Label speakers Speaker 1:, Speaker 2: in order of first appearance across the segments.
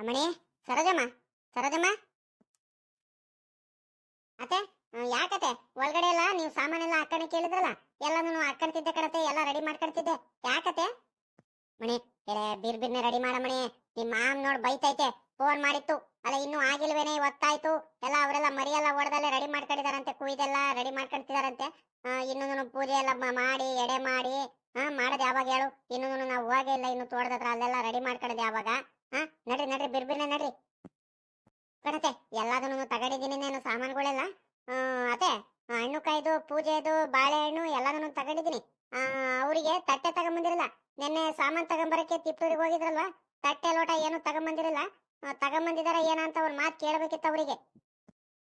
Speaker 1: ಅಮ್ಮಣಿ ಸರೋಜಮ್ಮ ಸರೋಜಮ್ಮ. ಅತ್ತೆ ಯಾಕತ್ತೆ? ಒಳಗಡೆ ಎಲ್ಲ ನೀವು ಸಾಮಾನೆಲ್ಲ ಹಾಕಣೆ ಕೇಳಿದ್ರಲ್ಲ? ಎಲ್ಲಾನು ಹಾಕೊಂತಿದ್ದೆ ಕಣತೆ ಎಲ್ಲ ರೆಡಿ ಮಾಡ್ಕೊಳ್ತಿದ್ದೆ ಯಾಕತ್ತೆ? ಮಣಿ, ಎಲೆ ಬೀರ್ ಬಿರ್ನೆ ರೆಡಿ ಮಾಡ ಮಣಿ. ನಿಮ್ಮ ಮಾಮ್ ನೋಡ್ ಬೈತೈತೆ ಫೋನ್ ಮಾಡಿತ್ತು. ಅಲ್ಲ, ಇನ್ನೂ ಆಗಿಲ್ವೇನೆ ಒತ್ತಾಯ್ತು ಎಲ್ಲ ಅವರೆಲ್ಲ ಮರಿ ಎಲ್ಲ ಹೊಡೆದಲ್ಲೇ ರೆಡಿ ಮಾಡ್ಕೊಂಡಿದಾರಂತೆ, ಕುಯ್ದೆಲ್ಲ ರೆಡಿ ಮಾಡ್ಕೊಂತಿದಾರಂತೆ ಇನ್ನೊಂದು ಪೂಜೆ ಎಲ್ಲ ಮಾಡಿ, ಎಡೆ ಮಾಡಿ ಹಾ ಮಾಡೋದು ಯಾವಾಗ ಹೇಳು? ಇನ್ನೊಂದು ನಾವು ಹೋಗೇ ಇಲ್ಲ, ಇನ್ನು ತೋಟದ ಹತ್ರ ಅಲ್ಲೆಲ್ಲ ರೆಡಿ ಮಾಡ್ಕೊಳ್ಳೋದು ಯಾವಾಗ? ಹಾ ನಡ್ರಿ ನಡ್ರಿ ಬಿರ್ಬಿರ್ನೆ ನಡ್ರಿ. ಕಣತೆ ಎಲ್ಲದನ್ನು ತಗಡಿದ್ದೀನಿ ನಾನು, ಸಾಮಾನುಗಳೆಲ್ಲ. ಅದೇ ಹಣ್ಣು ಕಾಯ್ದು ಪೂಜೆದು, ಬಾಳೆಹಣ್ಣು ಎಲ್ಲದನ್ನು ತಗೊಂಡಿದ್ದೀನಿ. ಅವರಿಗೆ ತಟ್ಟೆ ತಗೊಂಬಂದಿರಲ್ಲ, ನಿನ್ನೆ ಸಾಮಾನು ತಗೊಂಬರಕ್ಕೆ ತಿಪ್ಪೂರಿಗೆ ಹೋಗಿದ್ರಲ್ವಾ? ತಟ್ಟೆ ಲೋಟ ಏನು ತಗೊಂಬಂದಿರಲ್ಲ? ತಗೊಂಬಂದಿದಾರ ಏನಂತ ಅವ್ರ ಮಾತು ಕೇಳಬೇಕಿತ್ತು ಅವರಿಗೆ.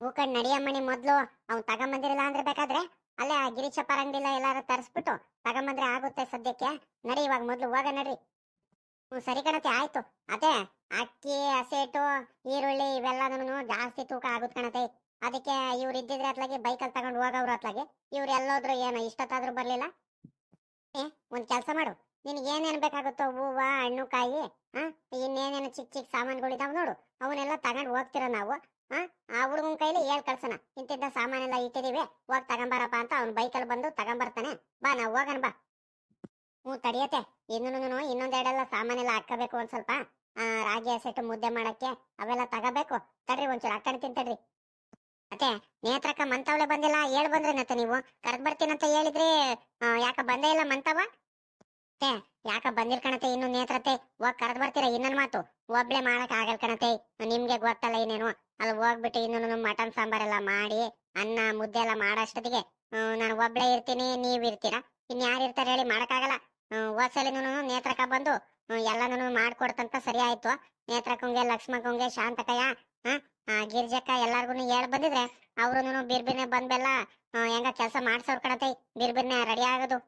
Speaker 1: ಹೂಕಂಡ್ ನಡಿಯಮ್ಮಣಿ ಮೊದಲು ಅವ್ನು ತಗೊಂಬಂದಿರಲ್ಲ ಅಂದ್ರೆ ಬೇಕಾದ್ರೆ, ಅಲ್ಲೇ ಆ ಗಿರೀಶಪ್ಪ ಅಂಗಡಿಲ್ಲ ಎಲ್ಲಾರು ತರಿಸ್ಬಿಟ್ಟು ತಗೊಂಬಂದ್ರೆ ಆಗುತ್ತೆ ಸದ್ಯಕ್ಕೆ. ನಡಿ ಇವಾಗ ಮೊದಲು ಹೋಗ ನಡ್ರಿ. ಸರಿ ಕಣತೆ ಆಯ್ತು. ಅದೇ, ಅಕ್ಕಿ ಹಸೆಟು ಈರುಳ್ಳಿ ಇವೆಲ್ಲದನ್ನು ಜಾಸ್ತಿ ತೂಕ ಆಗುತ್ತೆ ಕಣತೆ ಅದಕ್ಕೆ ಇವ್ರು ಇದ್ದಿದ್ರೆ ಅತ್ಲಾಗೆ ಬೈಕಲ್ಲಿ ತಗೊಂಡು ಹೋಗವ್ರು ಅತ್ಲಾಗೆ. ಇವ್ರು ಎಲ್ಲೋದ್ರು ಏನೋ, ಇಷ್ಟತ್ತಾದ್ರೂ ಬರ್ಲಿಲ್ಲ? ಏ, ಒಂದ್ ಕೆಲಸ ಮಾಡು. ನಿನಗೆ ಏನೇನ್ ಬೇಕಾಗುತ್ತೋ ಹೂವ, ಹಣ್ಣು, ಕಾಯಿ ಹಾಂ ಇನ್ನೇನೇನು ಚಿಕ್ಕ ಚಿಕ್ಕ ಸಾಮಾನುಗಳಿದಾವೆ ನೋಡು. ಅವನ್ನೆಲ್ಲ ತಗೊಂಡು ಹೋಗ್ತಿರ ನಾವು ಹಾಂ ಆ ಹುಡುಗನ ಕೈಲಿ ಹೇಳ್ ಕಳ್ಸೋಣ. ಇಂತಿಂತ ಸಾಮಾನೆಲ್ಲ ಇಟ್ಟಿದೀವಿ, ಹೋಗಿ ತಗೊಂಬರಪ್ಪ ಅಂತ ಅವ್ನು ಬೈಕಲ್ಲಿ ಬಂದು ತಗೊಂಬರ್ತಾನೆ. ಬಾ, ನಾವು ಹೋಗೋಣ, ಬಾ. ಹ್ಞೂ, ತಡಿಯತ್ತೆ. ಇನ್ನೂ ಇನ್ನೊಂದೆರಡೆಲ್ಲ ಸಾಮಾನೆಲ್ಲ ಹಾಕಬೇಕು ಒಂದು ಸ್ವಲ್ಪ. ರಾಗಿ ಹಸಿಟ್ಟು ಮುದ್ದೆ ಮಾಡಕ್ಕೆ ಅವೆಲ್ಲ ತಗೋಬೇಕು. ತಡ್ರಿ ಒಂಚೂರು ಹಾಕೊಂಡ್ ತಿಂತಡ್ರಿ. ಮತ್ತೆ ನೇತ್ರಕ್ಕ ಮಂತವಳೆ ಬಂದಿಲ್ಲ? ಹೇಳ್ ಬಂದ್ರೇನತ್ತೆ ನೀವು? ಕರೆದ್ ಬರ್ತೀನಂತ ಹೇಳಿದ್ರಿ ಯಾಕ ಬಂದೇ ಇಲ್ಲ ಮಂತವ ಅತ್ತೆ, ಯಾಕ ಬಂದಿಲ್ ಕಣತೆ ಇನ್ನು ನೇತ್ರತೆ ಹೋಗ್ ಕರೆದ್ ಬರ್ತೀರಾ ಇನ್ನೊಂದ್ ಮಾತು? ಒಬ್ಳೆ ಮಾಡಕ್ ಆಗಲ್ ಕಣತೆ ನಿಮ್ಗೆ ಗೊತ್ತಲ್ಲ ಏನೇನು ಅಲ್ಲಿ ಹೋಗ್ಬಿಟ್ಟು ಇನ್ನೂ ಮಟನ್ ಸಾಂಬಾರೆಲ್ಲ ಮಾಡಿ, ಅನ್ನ, ಮುದ್ದೆ ಎಲ್ಲ ಮಾಡಷ್ಟೊತ್ತಿಗೆ ನಾನು ಒಬ್ಳೆ ಇರ್ತೀನಿ, ನೀವ್ ಇರ್ತೀರಾ? ಇನ್ ಯಾರು ಇರ್ತಾರೆ ಹೇಳಿ ಮಾಡಕ್ಕಾಗಲ್ಲ ಹೋದ್ಸಲಿನೂ ನೇತ್ರಕ ಬಂದು ಎಲ್ಲಾನು ಮಾಡ್ಕೊಡ್ತಂತ ಸರಿ ಆಯ್ತು. ನೇತ್ರಕ್ಕಂಗೆ, ಲಕ್ಷ್ಮಕ್ಕಂಗೆ ಶಾಂತಕಯ್ಯ ಶಾಂತಕಯಾ ಆ, ಗಿರ್ಜಕ್ಕ ಎಲ್ಲಾರ್ಗು ಹೇಳ್ ಬಂದಿದ್ರೆ ಅವ್ರು ಬಿರ್ಬಿರ್ನೆ ಬಂದ್ಬೆಲ್ಲ ಹೆಂಗ ಕೆಲಸ ಮಾಡ್ಸೋರ್ ಕಣತೆ, ಬಿರ್ಬಿರ್ನೆ ರೆಡಿ ಆಗೋದು.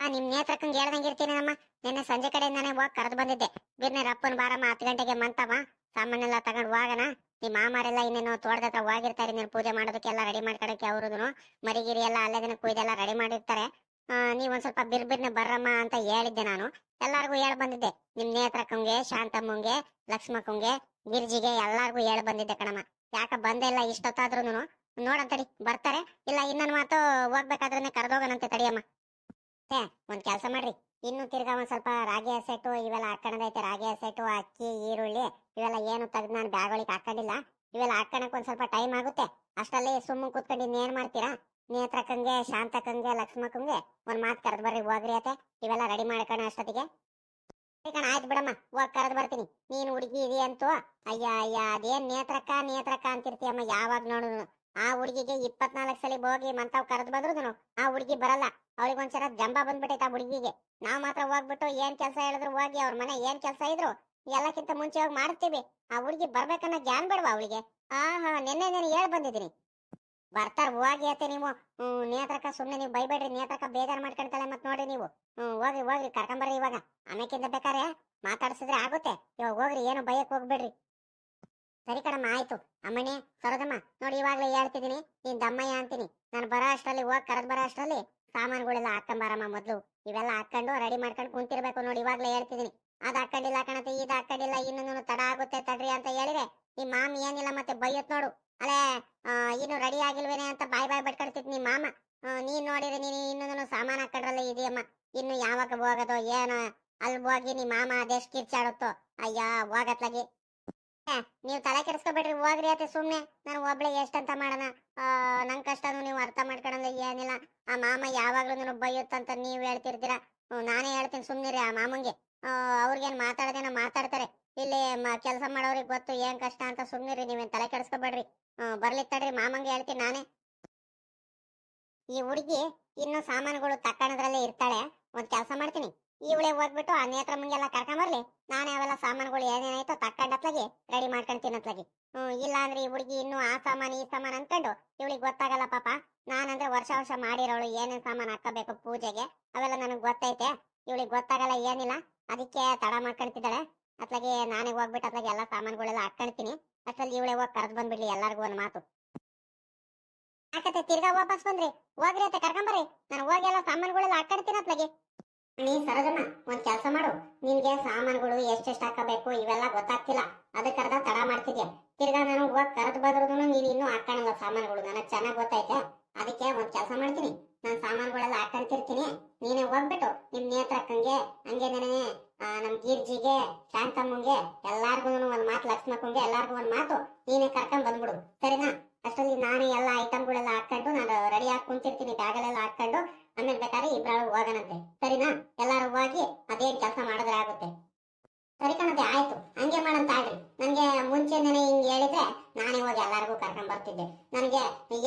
Speaker 1: ಆ, ನಿಮ್ ನೇತ್ರಕ್ಕಂಗೆ ಹೇಳ್ದಂಗೆ ಇರ್ತೀನಿ ನಮ್ಮ ನಿನ್ನೆ ಸಂಜೆ ಕಡೆಯಿಂದಾನೆ ಹೋಗಿ ಕರೆದು ಬಂದಿದ್ದೆ. ಬಿರ್ನೆ ರಪ್ಪನ್ ಬಾರಮ್ಮ, ಹತ್ತು ಗಂಟೆಗೆ ಮಂತವ. ಸಾಮಾನೆಲ್ಲ ತಗೊಂಡು ಹೋಗಣ. ನಿಮ್ ಮಾಮಾರೆಲ್ಲ ಇನ್ನೇನು ತೋಟದ ಹತ್ರ ಹೋಗಿರ್ತಾರೆ ನೀನು ಪೂಜೆ ಮಾಡೋದಕ್ಕೆಲ್ಲ ರೆಡಿ ಮಾಡ್ಕೊಳಕ್ಕೆ ಅವ್ರದ್ದು ಮರಿಗಿರಿ ಎಲ್ಲ ಅಲ್ಲೇ ದಿನ ಕುಯ್ದೆಲ್ಲ ರೆಡಿ ಮಾಡಿರ್ತಾರೆ. ನೀವ್ ಒಂದ್ ಸ್ವಲ್ಪ ಬಿರ್ಬಿರ್ನೆ ಬರ್ರಮ್ಮ ಅಂತ ಹೇಳಿದ್ದೆ ನಾನು. ಎಲ್ಲಾರ್ಗು ಹೇಳಿ ಬಂದಿದ್ದೆ. ನಿಮ್ ನೇತ್ರಕ್ಕಂಗೆ, ಶಾಂತಮ್ಮಂಗೆ, ಲಕ್ಷ್ಮಕ್ಕಂಗೆ, ಗಿರ್ಜಿಗೆ ಎಲ್ಲಾರ್ಗು ಹೇಳಿ ಬಂದಿದ್ದೆ ಕಣಮ್ಮ. ಯಾಕ ಬಂದೇ ಇಲ್ಲ ಇಷ್ಟೊತ್ತಾದ್ರೂನು ನೋಡಂತಡಿ ಬರ್ತಾರೆ. ಇಲ್ಲ, ಇನ್ನೊಂದ್ ಮಾತು ಹೋಗ್ಬೇಕಾದ್ರೆ ಕರೆದೋಗನಂತೆ ತಡಿಯಮ್ಮ. ಏ ಒಂದ್ ಕೆಲ್ಸ ಮಾಡ್ರಿ. ಇನ್ನು ತಿರ್ಗಾ ಒಂದ್ ಸ್ವಲ್ಪ ರಾಗಿ ಹಸೆಟ್ಟು, ಇವೆಲ್ಲ ಹಾಕೋಣದೈತೆ ರಾಗಿ ಹಸೆಟ್ಟು, ಅಕ್ಕಿ, ಈರುಳ್ಳಿ, ಇವೆಲ್ಲ ಏನು ತೆಗ್ದು ನಾನು ಬ್ಯಾಗ್ ಒಳಗೆ ಹಾಕೊಂಡಿಲ್ಲ. ಇವೆಲ್ಲ ಹಾಕೋಣಕ್ ಒಂದ್ ಸ್ವಲ್ಪ ಟೈಮ್ ಆಗುತ್ತೆ. ಅಷ್ಟರಲ್ಲಿ ಸುಮ್ಮನೆ ಕೂತ್ಕೊಂಡು ಇನ್ನೇನ್ ಮಾಡ್ತೀರಾ? ನೇತ್ರಕ್ಕಂಗೆ ಲಕ್ಷ್ಮ ಲಕ್ಷ್ಮಕ್ಕಂಗೆ ಒಂದ್ ಮಾತು ಕರೆದು ಬರ್ರಿ, ಹೋಗ್ರಿ ಅತ್ತೆ. ಇವೆಲ್ಲ ರೆಡಿ ಮಾಡ್ಕೋಣ ಅಷ್ಟೊತ್ತಿಗೆ. ಕಣ, ಆಯ್ತು ಬಿಡಮ್ಮ, ಹೋಗಿ ಕರೆದು ಬರ್ತೀನಿ. ನೀನ್ ಹುಡುಗಿ ಇದೆಯಂತೂ ಅಯ್ಯ ಅಯ್ಯ, ಅದೇನ್ ನೇತ್ರಕ್ಕ ನೇತ್ರಕ್ಕ ಅಂತಿರ್ತೀಯಮ್ಮ ಯಾವಾಗ ನೋಡು ಆ ಹುಡುಗಿಗೆ ಇಪ್ಪತ್ನಾಲ್ಕು ಸಲ ಹೋಗಿ ಮಂತಾವ್ ಕರೆದ್ ಬಂದ್ರು ಆ ಹುಡುಗಿ ಬರಲ್ಲ. ಅವ್ರಿಗೆ ಒಂದ್ಸಲ ಜಂಬ ಬಂದ್ಬಿಟ್ಟೈತೆ ಆ ಹುಡುಗಿಗೆ. ನಾವ್ ಮಾತ್ರ ಹೋಗ್ಬಿಟ್ಟು ಏನ್ ಕೆಲಸ ಹೇಳಿದ್ರು ಹೋಗಿ ಅವ್ರ ಮನೆ ಏನ್ ಕೆಲಸ ಇದ್ರು, ಎಲ್ಲಕ್ಕಿಂತ ಮುಂಚೆ ಹೋಗಿ ಮಾಡ್ತೀವಿ. ಆ ಹುಡುಗಿ ಬರ್ಬೇಕನ್ನೋ ಜ್ಞಾನ ಬೇಡವಾ ಅವಳಿಗೆ? ಆ ಹಾ ನಿನ್ನೆ ನಾನು ಹೇಳ್ ಬರ್ತಾರ, ಹೋಗಿ ಅತ್ತೆ ನೀವು. ಹ್ಮ್, ನೇತ್ರಕ್ಕ ಸುಮ್ನೆ ನೀವು ಬೈಬೇಡ್ರಿ ನೇತ್ರಕ ಬೇಜಾರ್ ಮಾಡ್ಕೊಂತಾಳೆ ಮತ್ ನೋಡ್ರಿ ನೀವು. ಹೋಗ್ರಿ ಹೋಗ್ರಿ ಕರ್ಕೊಂಬರ್ರಿ ಇವಾಗ. ಆಮೇಕಿಂದ ಬೇಕಾರೆ ಮಾತಾಡ್ಸಿದ್ರೆ ಆಗುತ್ತೆ. ಇವಾಗ ಹೋಗ್ರಿ, ಏನು ಬೈಯಕ್ ಹೋಗ್ಬೇಡ್ರಿ. ಸರಿ ಕಡಮ್ಮ ಆಯ್ತು. ಅಮ್ಮನೇ ಸರೋದಮ್ಮ ನೋಡಿ ಇವಾಗ್ಲೇ ಹೇಳ್ತಿದ್ದೀನಿ, ನೀನ್ ದಮ್ಮಯ್ಯ ಅಂತೀನಿ. ನಾನು ಬರೋ ಅಷ್ಟರಲ್ಲಿ, ಹೋಗ್ ಕರೆದ್ ಬರೋ ಅಷ್ಟ್ರಲ್ಲಿ ಸಾಮಾನುಗಳೆಲ್ಲ ಹಾಕೊಂಬಾರಮ್ಮ ಮೊದ್ಲು. ಇವೆಲ್ಲ ಹಾಕೊಂಡು ರೆಡಿ ಮಾಡ್ಕೊಂಡು ಕುಂತಿರ್ಬೇಕು ನೋಡಿ, ಇವಾಗ್ಲೇ ಹೇಳ್ತಿದ್ದೀನಿ. ಅದ್ ಹಾಕೊಂಡಿಲ್ಲ ಕಣತೆ ಇದ್ ಹಾಕೊಂಡಿಲ್ಲ ಇನ್ನು ತಡ ಆಗುತ್ತೆ ತಡ್ರಿ ಅಂತ ಹೇಳಿದ್ರೆ ನಿಮ್ ಮಾಮ್ ಏನಿಲ್ಲ ಮತ್ತೆ ಬೈಯತ್ ನೋಡು. ಅಲ್ಲೇ ಆ, ಇನ್ನು ರೆಡಿ ಆಗಿಲ್ವೇನೆ ಅಂತ ಬಾಯ್ ಬಾಯ್ ಬಡ್ಕೊಳ್ತಿದ್ ನಿಮ್ ಮಾಮ. ನೀನ್ ನೋಡಿದ್ರೆ ನೀನು ಇನ್ನೂ ಸಾಮಾನ್ ಹಾಕೊಂಡ್ರಲ್ಲ ಇದೆಯಮ್ಮ. ಇನ್ನು ಯಾವಾಗ ಹೋಗೋದು ಏನೋ ಅಲ್ಲಿ ಹೋಗಿ ನಿಮ್ ಮಾಮ ಅದೆಷ್ಟ್ ಕಿರ್ಚಾಡುತ್ತೋ. ಅಯ್ಯ ಹೋಗತ್ಲಾಗಿ. ನೀವು ತಲೆ ಕೆಡಿಸ್ಕೊಬೇಡ್ರಿ ಹೋಗ್ರಿ ಅತ್ತೆ ಸುಮ್ನೆ. ನಾನು ಒಬ್ಳೆ ಎಷ್ಟಂತ ಮಾಡೋಣ? ನನ್ ಕಷ್ಟನು ನೀವು ಅರ್ಥ ಮಾಡ್ಕೊಳಂದ್ರೆ ಏನಿಲ್ಲ. ಆ ಮಾಮ ಯಾವಾಗ್ಲೂ ಬೈಯುತ್ತಂತ ನೀವ್ ಹೇಳ್ತಿರ್ತೀರಾ. ನಾನೇ ಹೇಳ್ತೀನಿ ಸುಮ್ನಿರಿ ಆ ಮಾಮಂಗೆ. ಅವ್ರಿಗೇನ್ ಮಾತಾಡ್ದೇನೋ ಮಾತಾಡ್ತಾರೆ. ಇಲ್ಲಿ ಕೆಲಸ ಮಾಡೋರಿಗೆ ಗೊತ್ತು ಏನ್ ಕಷ್ಟ ಅಂತ ಸುಮ್ನಿರಿ, ನೀವೇನು ತಲೆ ಕೆಡಿಸ್ಕೊಬೇಡ್ರಿ. ಬರ್ಲಿ ತಡ್ರಿ, ಮಾಮಂಗೆ ಹೇಳ್ತೀನಿ ನಾನೇ. ಈ ಹುಡುಗಿ ಇನ್ನು ಸಾಮಾನುಗಳು ತಕ್ಕಣದ್ರಲ್ಲೇ ಇರ್ತಾಳೆ, ಒಂದ್ ಕೆಲಸ ಮಾಡ್ತೀನಿ. ಇವಳೆ ಹೋಗ್ಬಿಟ್ಟು ಆ ನೇತ್ರ ಮುಂಗೆಲ್ಲ ಕರ್ಕೊಂಬರ್ಲಿ ನಾನೇ ಅವೆಲ್ಲ ಸಾಮಾನುಗಳು ಏನೇನಾಯ್ತೋ ತಕ್ಕಂಡತ್ಲಾಗಿ ರೆಡಿ ಮಾಡ್ಕೊಂತೀನತ್ಲಾಗಿ ಹ್ಮ್ ಇಲ್ಲ ಅಂದ್ರೆ ಈ ಹುಡುಗಿ ಇನ್ನು ಆ ಸಾಮಾನು, ಈ ಸಾಮಾನು ಅನ್ಕೊಂಡು ಇವಳಿಗೆ ಗೊತ್ತಾಗಲ್ಲ ಪಾಪ. ನಾನಂದ್ರೆ ವರ್ಷ ವರ್ಷ ಮಾಡಿರೋಳು ಏನೇನ್ ಸಾಮಾನು ಹಾಕಬೇಕು ಪೂಜೆಗೆ, ಅವೆಲ್ಲ ನನಗೆ ಗೊತ್ತೈತೆ. ಇವಳಿಗೆ ಗೊತ್ತಾಗಲ್ಲ ಏನಿಲ್ಲ. ಅದಕ್ಕೆ ತಡ ಮಾಡ್ಕೊಂತಿದ್ದಾಳೆ. ಅತ್ಲಾಗೆ ನಾನೇ ಹೋಗ್ಬಿಟ್ಟು ಅತ್ಲಾಗೆ ಎಲ್ಲ ಸಾಮಾನುಗಳೆಲ್ಲ ಹಾಕೊಂತೀನಿ ಅಷ್ಟ್ರಲ್ಲಿ ಇವಳೆ ಹೋಗಿ ಕರೆದು ಬಂದ್ಬಿಡ್ಲಿ ಎಲ್ಲರಿಗೂ ಒಂದು ಮಾತು. ಯಾಕತ್ತೆ ತಿರ್ಗಾ ವಾಪಸ್ ಬಂದ್ರಿ? ಹೋಗ್ರಿ ಅಂತ ಕರ್ಕೊಂಬರ್ರಿ ನಾನು ಹೋಗಿ ಎಲ್ಲ ಸಾಮಾನುಗಳೆಲ್ಲ ಹಾಕೊಂತೀನಿ ಅತ್ಲಾಗೆ. ನೀ ಸರೋಜಮ್ಮ ಒಂದ್ ಕೆಲಸ ಮಾಡು. ನಿನ್ಗೆ ಸಾಮಾನುಗಳು ಎಷ್ಟೆಷ್ಟ್ ಹಾಕಬೇಕು ಇವೆಲ್ಲ ಗೊತ್ತಾಗ್ತಿಲ್ಲ. ಅದಕ್ಕೆ ಅರ್ಧ ತಡ ಮಾಡ್ತಿದ್ಯಾ? ತಿರ್ಗಾ ನಾನು ಹೋಗಿ ಕರೆದು ಬಂದ್ರು ನೀನ್ ಇನ್ನೂ ಹಾಕಣಲ್ಲ ಸಾಮಾನುಗಳು. ನನಗೆ ಚೆನ್ನಾಗಿ ಗೊತ್ತೈತೆ ಅದಕ್ಕೆ ಒಂದ್ ಕೆಲಸ ಮಾಡ್ತೀನಿ. ನಾನು ಸಾಮಾನುಗಳೆಲ್ಲ ಹಾಕಂತಿರ್ತೀನಿ ನೀನೇ ಹೋಗ್ಬಿಟ್ಟು ನಿಮ್ ನೇತ್ರಕ್ಕಂಗೆ, ಹಂಗೆ ನೆನೆ ನಮ್ ಗೀರ್ಜಿಗೆ, ಶಾಂತಮ್ಮಂಗೆ ಎಲ್ಲಾರ್ಗು ಒಂದ್ ಮಾತು, ಲಕ್ಷ್ಮಕ್ಕಂಗೆ ಎಲ್ಲಾರ್ಗು ಒಂದ್ ಮಾತು ನೀನೇ ಕರ್ಕೊಂಡ್ ಬಂದ್ಬಿಡು. ಸರಿನಾ? ಅಷ್ಟರಲ್ಲಿ ನಾನೇ ಎಲ್ಲ ಐಟಮ್ಗಳೆಲ್ಲ ಹಾಕೊಂಡು ನಾನು ರೆಡಿ ಆಗಿ ಕುಂತಿರ್ತೀನಿ ಬ್ಯಾಗಲೆಲ್ಲ ಹಾಕೊಂಡು ಆಮೇಲೆ ಬೇಕಾದ್ರೆ ಇಬ್ರಾಳು ಹೋಗೋಣಂತೆ. ಸರಿನಾ? ಎಲ್ಲಾರು ಹೋಗಿ ಅದೇನ್ ಕೆಲಸ ಮಾಡಿದ್ರೆ ಆಗುತ್ತೆ. ಸರಿ ಕಣತೆ ಆಯ್ತು. ಹಂಗೆ ಮಾಡಂತ ಆಗ್ರಿ ನನ್ಗೆ ಮುಂಚೆನೇ ಹಿಂಗ್ ಹೇಳಿದ್ರೆ ನಾನೇ ಹೋಗಿ ಎಲ್ಲಾರ್ಗೂ ಕರ್ಕೊಂಡ್ ಬರ್ತಿದ್ದೆ. ನನಗೆ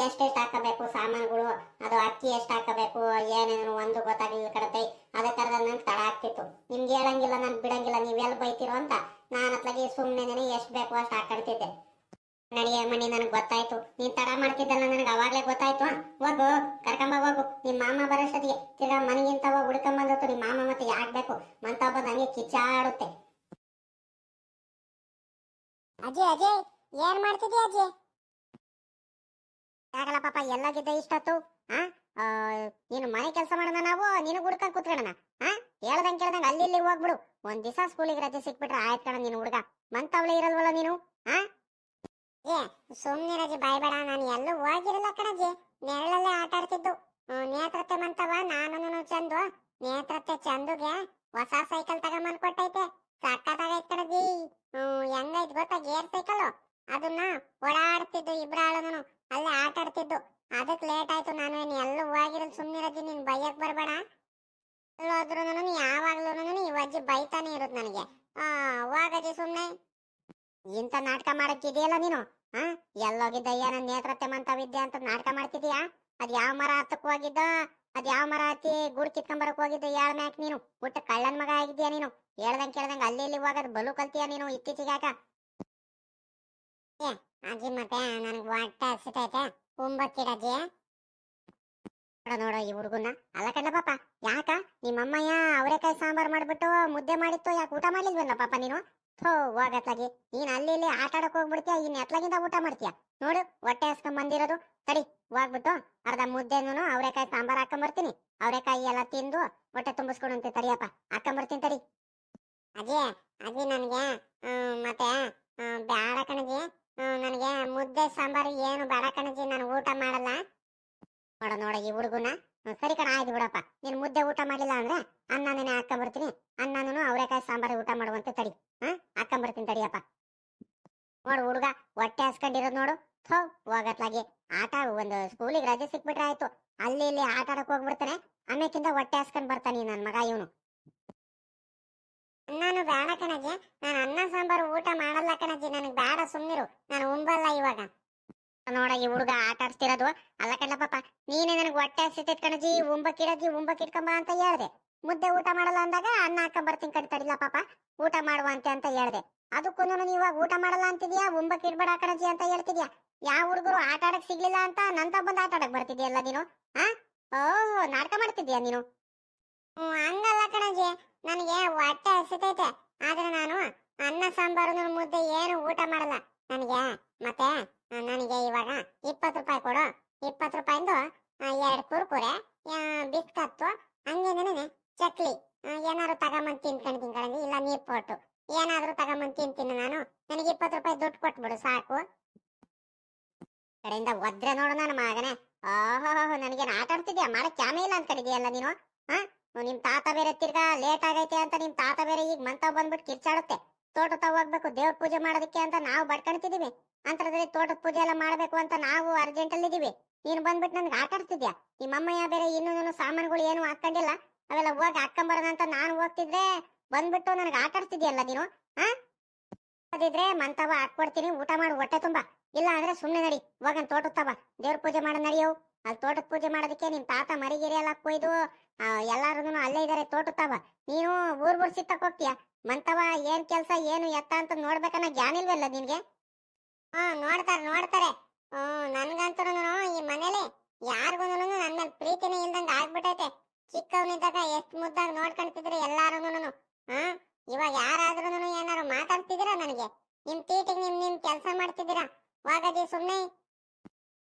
Speaker 1: ಎಷ್ಟೆಷ್ಟು ಹಾಕಬೇಕು, ಸಾಮಾನುಗಳು, ಅದು ಅಕ್ಕಿ ಎಷ್ಟು ಹಾಕಬೇಕು, ಏನೇನು ಒಂದು ಗೊತ್ತಾಗ್ಲಿಲ್ಲ ಅದೇ ಅದಕ್ಕೆ ನಂಗೆ ತಡ ಆಗ್ತಿತ್ತು. ನಿಮ್ಗೆ ಹೇಳಂಗಿಲ್ಲ, ನನ್ ಬಿಡಂಗಿಲ್ಲ ನೀವೆಲ್ಲ ಬೈತಿರೋ ಅಂತ ನಾನು ಅತ್ಲಾಗಿ ಸುಮ್ಮನೆ ಎಷ್ಟ್ ಬೇಕು ಅಷ್ಟು ಹಾಕೊಂತಿದ್ದೆ ನಡಿಯ ಮಣಿ ನನಗೆ ಗೊತ್ತಾಯ್ತು. ನೀನ್ ತಡ ಮಾಡ್ತಿದ್ದಲ್ಲ ನನಗೆ, ಅವಾಗ್ಲೇ ಗೊತ್ತಾಯ್ತು ಹೋಗು ಕರ್ಕೊಂಬ ಹೋಗು. ನಿಮ್ ಮಾಮ ಬರೋಷ್ಟೊತ್ತಿಗೆ ತಿರ್ಗಾ ಮನೆಗಿಂತ ಹೋಗಿ ಹುಡ್ಕೊಂಬಂದತ್ತು ನಿಮ್ ಮಾಮ ಮತ್ತೆ ಯಾಕ್ ಬೇಕು? ಮಂತ ಬಂದ್ ಹಂಗೆ ಕಿಚ್ಚಾಡುತ್ತೆ. ಅಜಯ್ ಅಜ್ಜಿ, ಏನ್ ಮಾಡ್ತಿದ್ಯಾ ಅಜ್ಜಿ? ಆಗಲ್ಲ ಪಾಪ ಎಲ್ಲ ಇಷ್ಟೊತ್ತು, ಆ ನೀನು ಮನೆ ಕೆಲಸ ಮಾಡೋಣ ನಾವು, ನೀನು ಹುಡ್ಕ ಕೂತ್ಕೊಳ್ಳೋಣ ಹಾ ಹೇಳ್ದಂಗ್ ಕೇಳ್ದಂಗ್ ಅಲ್ಲಿ ಇಲ್ಲಿ ಹೋಗ್ಬಿಡು. ಒಂದ್ ದಿವಸ ಸ್ಕೂಲಿಗೆ ರಜೆ ಸಿಕ್ಬಿಟ್ರೆ ಆಯ್ತು ಕಣ ನೀನು ಹುಡ್ಗ. ಮಂತವಳೆ ಇರಲ್ವಲ್ಲ ನೀನು, ಆ? ಏ, ಸುಮ್ನೆ ರಜೆ ಬಾಯ್ಬೇಡ, ನಾನು ಎಲ್ಲೂ ಹೋಗಿರಲ್ಲ ಕಣಜಿ ನೆರಳಲ್ಲೇ ಆಟ ಆಡ್ತಿದ್ದು. ನೇತ್ರತೆ ಮಂತವ ನಾನು ಚಂದು. ನೇತ್ರತೆ ಚಂದುಗೆ ಹೊಸ ಸೈಕಲ್ ತಗೊಂಬಂದ್ ಕೊಟ್ಟೈತೆ ಸಕ್ಕತ್ತಾಗೈತ್ ಕಣಜಿ. ಹೆಂಗೈತ್ ಗೊತ್ತಾ ಗೇರ್ ಸೈಕಲ್? ಅದನ್ನ ಓಡಾಡ್ತಿದ್ದು ಇಬ್ರಾಳನು ಅಲ್ಲೇ ಆಟ ಆಡ್ತಿದ್ದು. ಅದಕ್ ಲೇಟ್ ಆಯ್ತು ನಾನು ಏನ್ ಎಲ್ಲೂ ಹೋಗಿರಲ್ ಸುಮ್ಮನಿರೋದಿ ನೀನ್ ಬೈಯಕ್ ಬರ್ಬೇಡ. ಎಲ್ಲೋದ್ರೂ ಯಾವಾಗ್ಲೂ ಈ ಅಜ್ಜಿ ಬೈತಾನೆ ಇರೋದು ನನಗೆ. ಆ ಹೋಗಜ್ಜಿ ಸುಮ್ಮನೆ ಇಂಥ ನಾಟಕ ಮಾಡಕ್ಕಿದೆಯಲ್ಲ ನೀನು? ಆ, ಎಲ್ಲೋಗಿದ್ದ ಏನ ನೇತ್ರತೆ ಮಂತವಿದ್ಯಾ ಅಂತ ನಾಟಕ ಮಾಡ್ತಿದೀಯಾ? ಅದ್ ಯಾವ ಮರ ಹತ್ತಕ್ ಹೋಗಿದ್ದ? ಅದ್ ಯಾವ ಮರ ಹತ್ತಿ ಗುಡ್ ಕಿತ್ಕೊಂಬರಕ್ ಹೋಗಿದ್ದೆ ಯಾರ ಮ್ಯಾಕ್ ನೀನು? ಊಟ ಕಳ್ಳನ್ ಮಗ ಆಗಿದ್ಯಾ ನೀನು? ಹೇಳ್ದಂಗ್ ಕೇಳ್ದಂಗ್ ಅಲ್ಲಿ ಇಲ್ಲಿ ಹೋಗದ್ ಬಲು ಕಲ್ತೀಯ ನೀನು ಇತ್ತೀಚೆಗೆ ಯಾಕ? ಅಜ್ಜಿ ಮತ್ತೆ ನನಗ್ ಹೊಟ್ಟೆ ಹಸಿತೈತೆ ಉಂಬಕ್ಕಿಡಜ್ಜಿ ನೋಡ ನೋಡ ಈ ಹುಡುಗನ್ನ. ಅಲ್ಲ ಕಣ್ಣ ಪಾಪ, ಯಾಕ? ನಿಮ್ಮಮ್ಮಯ್ಯ ಅವರೇಕಾಯಿ ಸಾಂಬಾರ್ ಮಾಡ್ಬಿಟ್ಟು ಮುದ್ದೆ ಮಾಡಿತ್ತು, ಯಾಕೆ ಊಟ ಮಾಡ್ಲಿಲ್ವಲ್ಲ ಪಾಪ ನೀನು? ಥೋ ಹೋಗತ್ಲಾಗಿ ನೀನ್ ಅಲ್ಲಿ ಇಲ್ಲಿ ಆಟ ಆಡಕ್ ಹೋಗ್ಬಿಡ್ತೀಯ ಇನ್ ಎತ್ಲಾಗಿಂದ ಊಟ ಮಾಡ್ತೀಯ? ನೋಡು, ಹೊಟ್ಟೆ ಹಸ್ಕೊಂಡ್ ಬಂದಿರೋದು. ತಡಿ, ಹೋಗ್ಬಿಟ್ಟು ಅರ್ಧ ಮುದ್ದೆನೂ ಅವರೆಕಾಯಿ ಸಾಂಬಾರ್ ಹಾಕೊಂಬರ್ತೀನಿ. ಅವರೆಕಾಯಿ ಎಲ್ಲ ತಿಂದು ಹೊಟ್ಟೆ ತುಂಬಿಸ್ಕೊಂಡಂತೆ ತಡಿಯಪ್ಪ. ಹಾಕೊಂಬರ್ತೀನಿ ತಡಿ. ಅಜ್ಜಿ ಅಜ್ಜಿ ನನ್ಗೆ ಮತ್ತೆ ಬೇಡ ಕಣಜಿ ನನಗೆ ಮುದ್ದೆ ಸಾಂಬಾರ್ ಏನು ಬೇಡ ಕಣಜಿ ನಾನು ಊಟ ಮಾಡಲ್ಲ. ನೋಡ ನೋಡ ಈ ಹುಡುಗನ. ಸರಿ ಕಣ, ಆಯ್ತು ಬಿಡಪ್ಪ. ನೀನ್ ಮುದ್ದೆ ಊಟ ಮಾಡಿಲ್ಲ ಅಂದ್ರೆ ಅನ್ನನೇ ಹಾಕೊಂಬರ್ತೀನಿ. ಅನ್ನನೂ ಅವರೆಕಾಯಿ ಸಾಂಬಾರ್ ಊಟ ಮಾಡುವಂತೆ ತಡಿ. ಹಾ ಹಾಕೊಂಬರ್ತೀನಿ ತಡಿಯಪ್ಪ. ನೋಡು ಹುಡುಗ, ಹೊಟ್ಟೆ ಹಸ್ಕೊಂಡಿರೋದು ನೋಡು. ಥೋ, ಹೋಗತ್ಲಾಗಿ. ಆಟ, ಒಂದು ಸ್ಕೂಲಿಗೆ ರಜೆ ಸಿಕ್ಬಿಟ್ರೆ ಆಯ್ತು. ಅಲ್ಲಿ ಇಲ್ಲಿ ಆಟ ಆಡಕ್ ಹೋಗ್ಬಿಡ್ತಾನೆ. ಆಮೇಕಿಂದ ಹೊಟ್ಟೆ ಹಸ್ಕೊಂಡ್ ಬರ್ತಾನೆ ನನ್ ಮಗ ಇವನು. ನಾನು ಬೇಡ ಕಣಜಿ ನಾನು ಅನ್ನ, ಸಾಂಬಾರು, ಊಟ ಮಾಡಲ್ಲ ಕಣಜಿ ನನಗೆ ಬೇಡ ಸುಮ್ಮಿರು ನಾನು ಉಂಬಲ್ಲ ಇವಾಗ. ನೋಡ ಈ ಹುಡುಗ ಆಟ ಆಡ್ಸ್ತಿರೋದು. ಅಲ್ಲ ಕಣ್ಣ ಪಾಪ ನೀನೇ ನನಗೆ ಹೊಟ್ಟೆ ಹಸಿತೈತ್ ಕಣಜಿ ಉಂಬಕ್ಕಿಡಜಿ ಉಂಬಕ್ಕಿಟ್ಕೊಂಬ ಅಂತ ಹೇಳ್ದೆ. ಮುದ್ದೆ ಊಟ ಮಾಡಲ್ಲ ಅಂದಾಗ ಅನ್ನ ಹಾಕೊಂಡ್ ಬರ್ತೀನಿ ಕಡಿತಾರಿಲ್ಲ ಪಾಪ, ಊಟ ಮಾಡುವಂತೆ ಅಂತ ಹೇಳ್ದೆ. ಅದಕ್ಕೂ ನೀನು ಇವಾಗ ಊಟ ಮಾಡಲ್ಲ ಅಂತಿದ್ಯಾ? ಉಂಬಕ್ ಇಡ್ಬೇಡ ಕಣಜಿ ಅಂತ ಹೇಳ್ತಿದ್ಯಾ? ಯಾವ ಹುಡುಗರು ಆಟ ಆಡಕ್ ಸಿಗ್ಲಿಲ್ಲ ಅಂತ ನಂತ ಬಂದು ಆಟ ಆಡಕ್ ಬರ್ತಿದ್ಯಲ್ಲ ನೀನು? ಆ? ಓಹೋ, ನಾಟಕ ಮಾಡ್ತಿದ್ಯಾ ನೀನು? ಹ್ಮ್ ಹಂಗಲ್ಲ ಕಣಜಿ. ನನಗೆ ಹೊಟ್ಟೆ ಹಸಿತೈತೆ. ಆದ್ರೆ ನಾನು ಅನ್ನ, ಸಾಂಬಾರು ಮುದ್ದೆ ಏನು ಊಟ ಮಾಡಲ್ಲ. ನನಗೆ, ಮತ್ತೆ ನನಗೆ ಇವಾಗ ಇಪ್ಪತ್ತು ರೂಪಾಯಿ ಕೊಡು. ಇಪ್ಪತ್ತು ರೂಪಾಯಿಂದು ಎರಡು ಕುರ್ಕುರೆ ಬಿಸ್ಕತ್ತು ಹಂಗೇನೇನೆ ಚಕ್ಲಿ. ಏನಾದ್ರು ತಗೊಂಬಂದ್ ತಿನ್ಕೊಂಡು ತಿನ್ಕೊಂಡು ಇಲ್ಲ ನೀರ್ ಪೋಟು. ಏನಾದ್ರೂ ತಗೊಂಬಂದ್ ತಿಂತೀನಿ ನಾನು. ನನಗೆ ಇಪ್ಪತ್ತು ರೂಪಾಯಿ ದುಡ್ಡು ಕೊಟ್ಬಿಡು, ಸಾಕು. ಕಡೆಯಿಂದ ಒದ್ರೆ ನೋಡು ನನ್ನ ಮಗನೇ. ಓಹೋ ನನಗೇನು ಆಟ ಆಡ್ತಿದ್ಯಾ? ಮಾಡಕ್ ಕ್ಯಾಮೆ ಇಲ್ಲ ಅನ್ಕೊಂಡಿದ್ಯಲ್ಲ ನೀನು? ಹಾ? ನಿಮ್ ತಾತ ಬೇರೆ ತಿರ್ಗಾ ಲೇಟ್ ಆಗೈತೆ ಅಂತ ನಿಮ್ ತಾತ ಬೇರೆ ಈಗ ಮಂತ ಬಂದ್ಬಿಟ್ಟು ಕಿರ್ಚಾಡುತ್ತೆ. ತೋಟ ಹೋಗ್ಬೇಕು, ದೇವ್ರ ಪೂಜೆ ಮಾಡೋದಕ್ಕೆ ಅಂತ ನಾವು ಬಡ್ಕೊಂತಿದೀವಿ ಅಂತರದಲ್ಲಿ ತೋಟದ ಪೂಜೆ ಎಲ್ಲ ಮಾಡ್ಬೇಕು ಅಂತ ನಾವು ಅರ್ಜೆಂಟ್ ಅಲ್ಲಿ ಇದೀವಿ ನೀನು ಬಂದ್ಬಿಟ್ಟು ನನ್ಗೆ ಆಟ ಆಡ್ತಿದ್ಯಾ? ನಿಮ್ಮ ಅಮ್ಮಯ್ಯ ಬೇರೆ ಇನ್ನೂ ಸಾಮಾನುಗಳು ಏನು ಹಾಕೊಂಡಿಲ್ಲ ಅವೆಲ್ಲ ಹೋಗಿ ಹಾಕೊಂಬರೋಣ ಅಂತ ನಾನು ಹೋಗ್ತಿದ್ರೆ ಬಂದ್ಬಿಟ್ಟು ನನಗೆ ಆಟ ಆಡ್ತಿದ್ಯಲ್ಲ ನೀನು? ಹಾ ಮಂತವ ಹಾಕೊಡ್ತೀನಿ ಊಟ ಮಾಡಿ, ಹೊಟ್ಟೆ ತುಂಬಾ. ಇಲ್ಲ ಅಂದ್ರೆ ಸುಮ್ಮನೆ ನಡಿ ಹೋಗನ್ ತೋಟತ್ತವ ತವ ದೇವ್ರ ಪೂಜೆ ಮಾಡೋ ನಡಿಯವು ಅಲ್ಲಿ ತೋಟದ ಪೂಜೆ ಮಾಡೋದಕ್ಕೆ ನಿಮ್ ತಾತ ಮರಿಗಿರಿ ಎಲ್ಲ ಕೊಯ್ದು ಎಲ್ಲಾರು ಅಲ್ಲೇ ಇದಾರೆ ತೋಟತ್ತವ ತವ ನೀನು ಊರ್ ಊರ್ ಹೋಗ್ತೀಯ? ಮಂತವ ಏನ್ ಕೆಲ್ಸ, ಏನು ಎತ್ತ ಅಂತ ನೋಡ್ಬೇಕನ್ನ ಜ್ಞಾನ ಇಲ್ವಲ್ಲ ನಿನ್ಗೆ? ಹಾ, ನೋಡ್ತಾರೆ ನೋಡ್ತಾರೆ. ಹ್ಮ್ ನನ್ಗಂತೂ ಈ ಮನೇಲಿ ಯಾರಿಗೂ ನನ್ನ ಮೇಲೆ ಪ್ರೀತಿನೇ ಇಲ್ದಂಗ ಆಗ್ಬಿಟ್ಟೈತೆ ಚಿಕ್ಕವನಿದ್ದಾಗ ಎಷ್ಟ್ ಮುದ್ದಾಗಿ ನೋಡ್ಕೊಂತಿದ್ರು ಎಲ್ಲಾರು ಹಾ? ಇವಾಗ ಯಾರಾದ್ರೂ ಏನಾರು ಮಾತಾಡ್ತಿದ್ದೀರಾ ನನಗೆ? ನಿಮ್ ತೀಟಿಗೆ ನಿಮ್ ನಿಮ್ ಕೆಲಸ ಮಾಡ್ತಿದ್ದೀರಾ? ಹೋಗದಿ ಸುಮ್ನೆ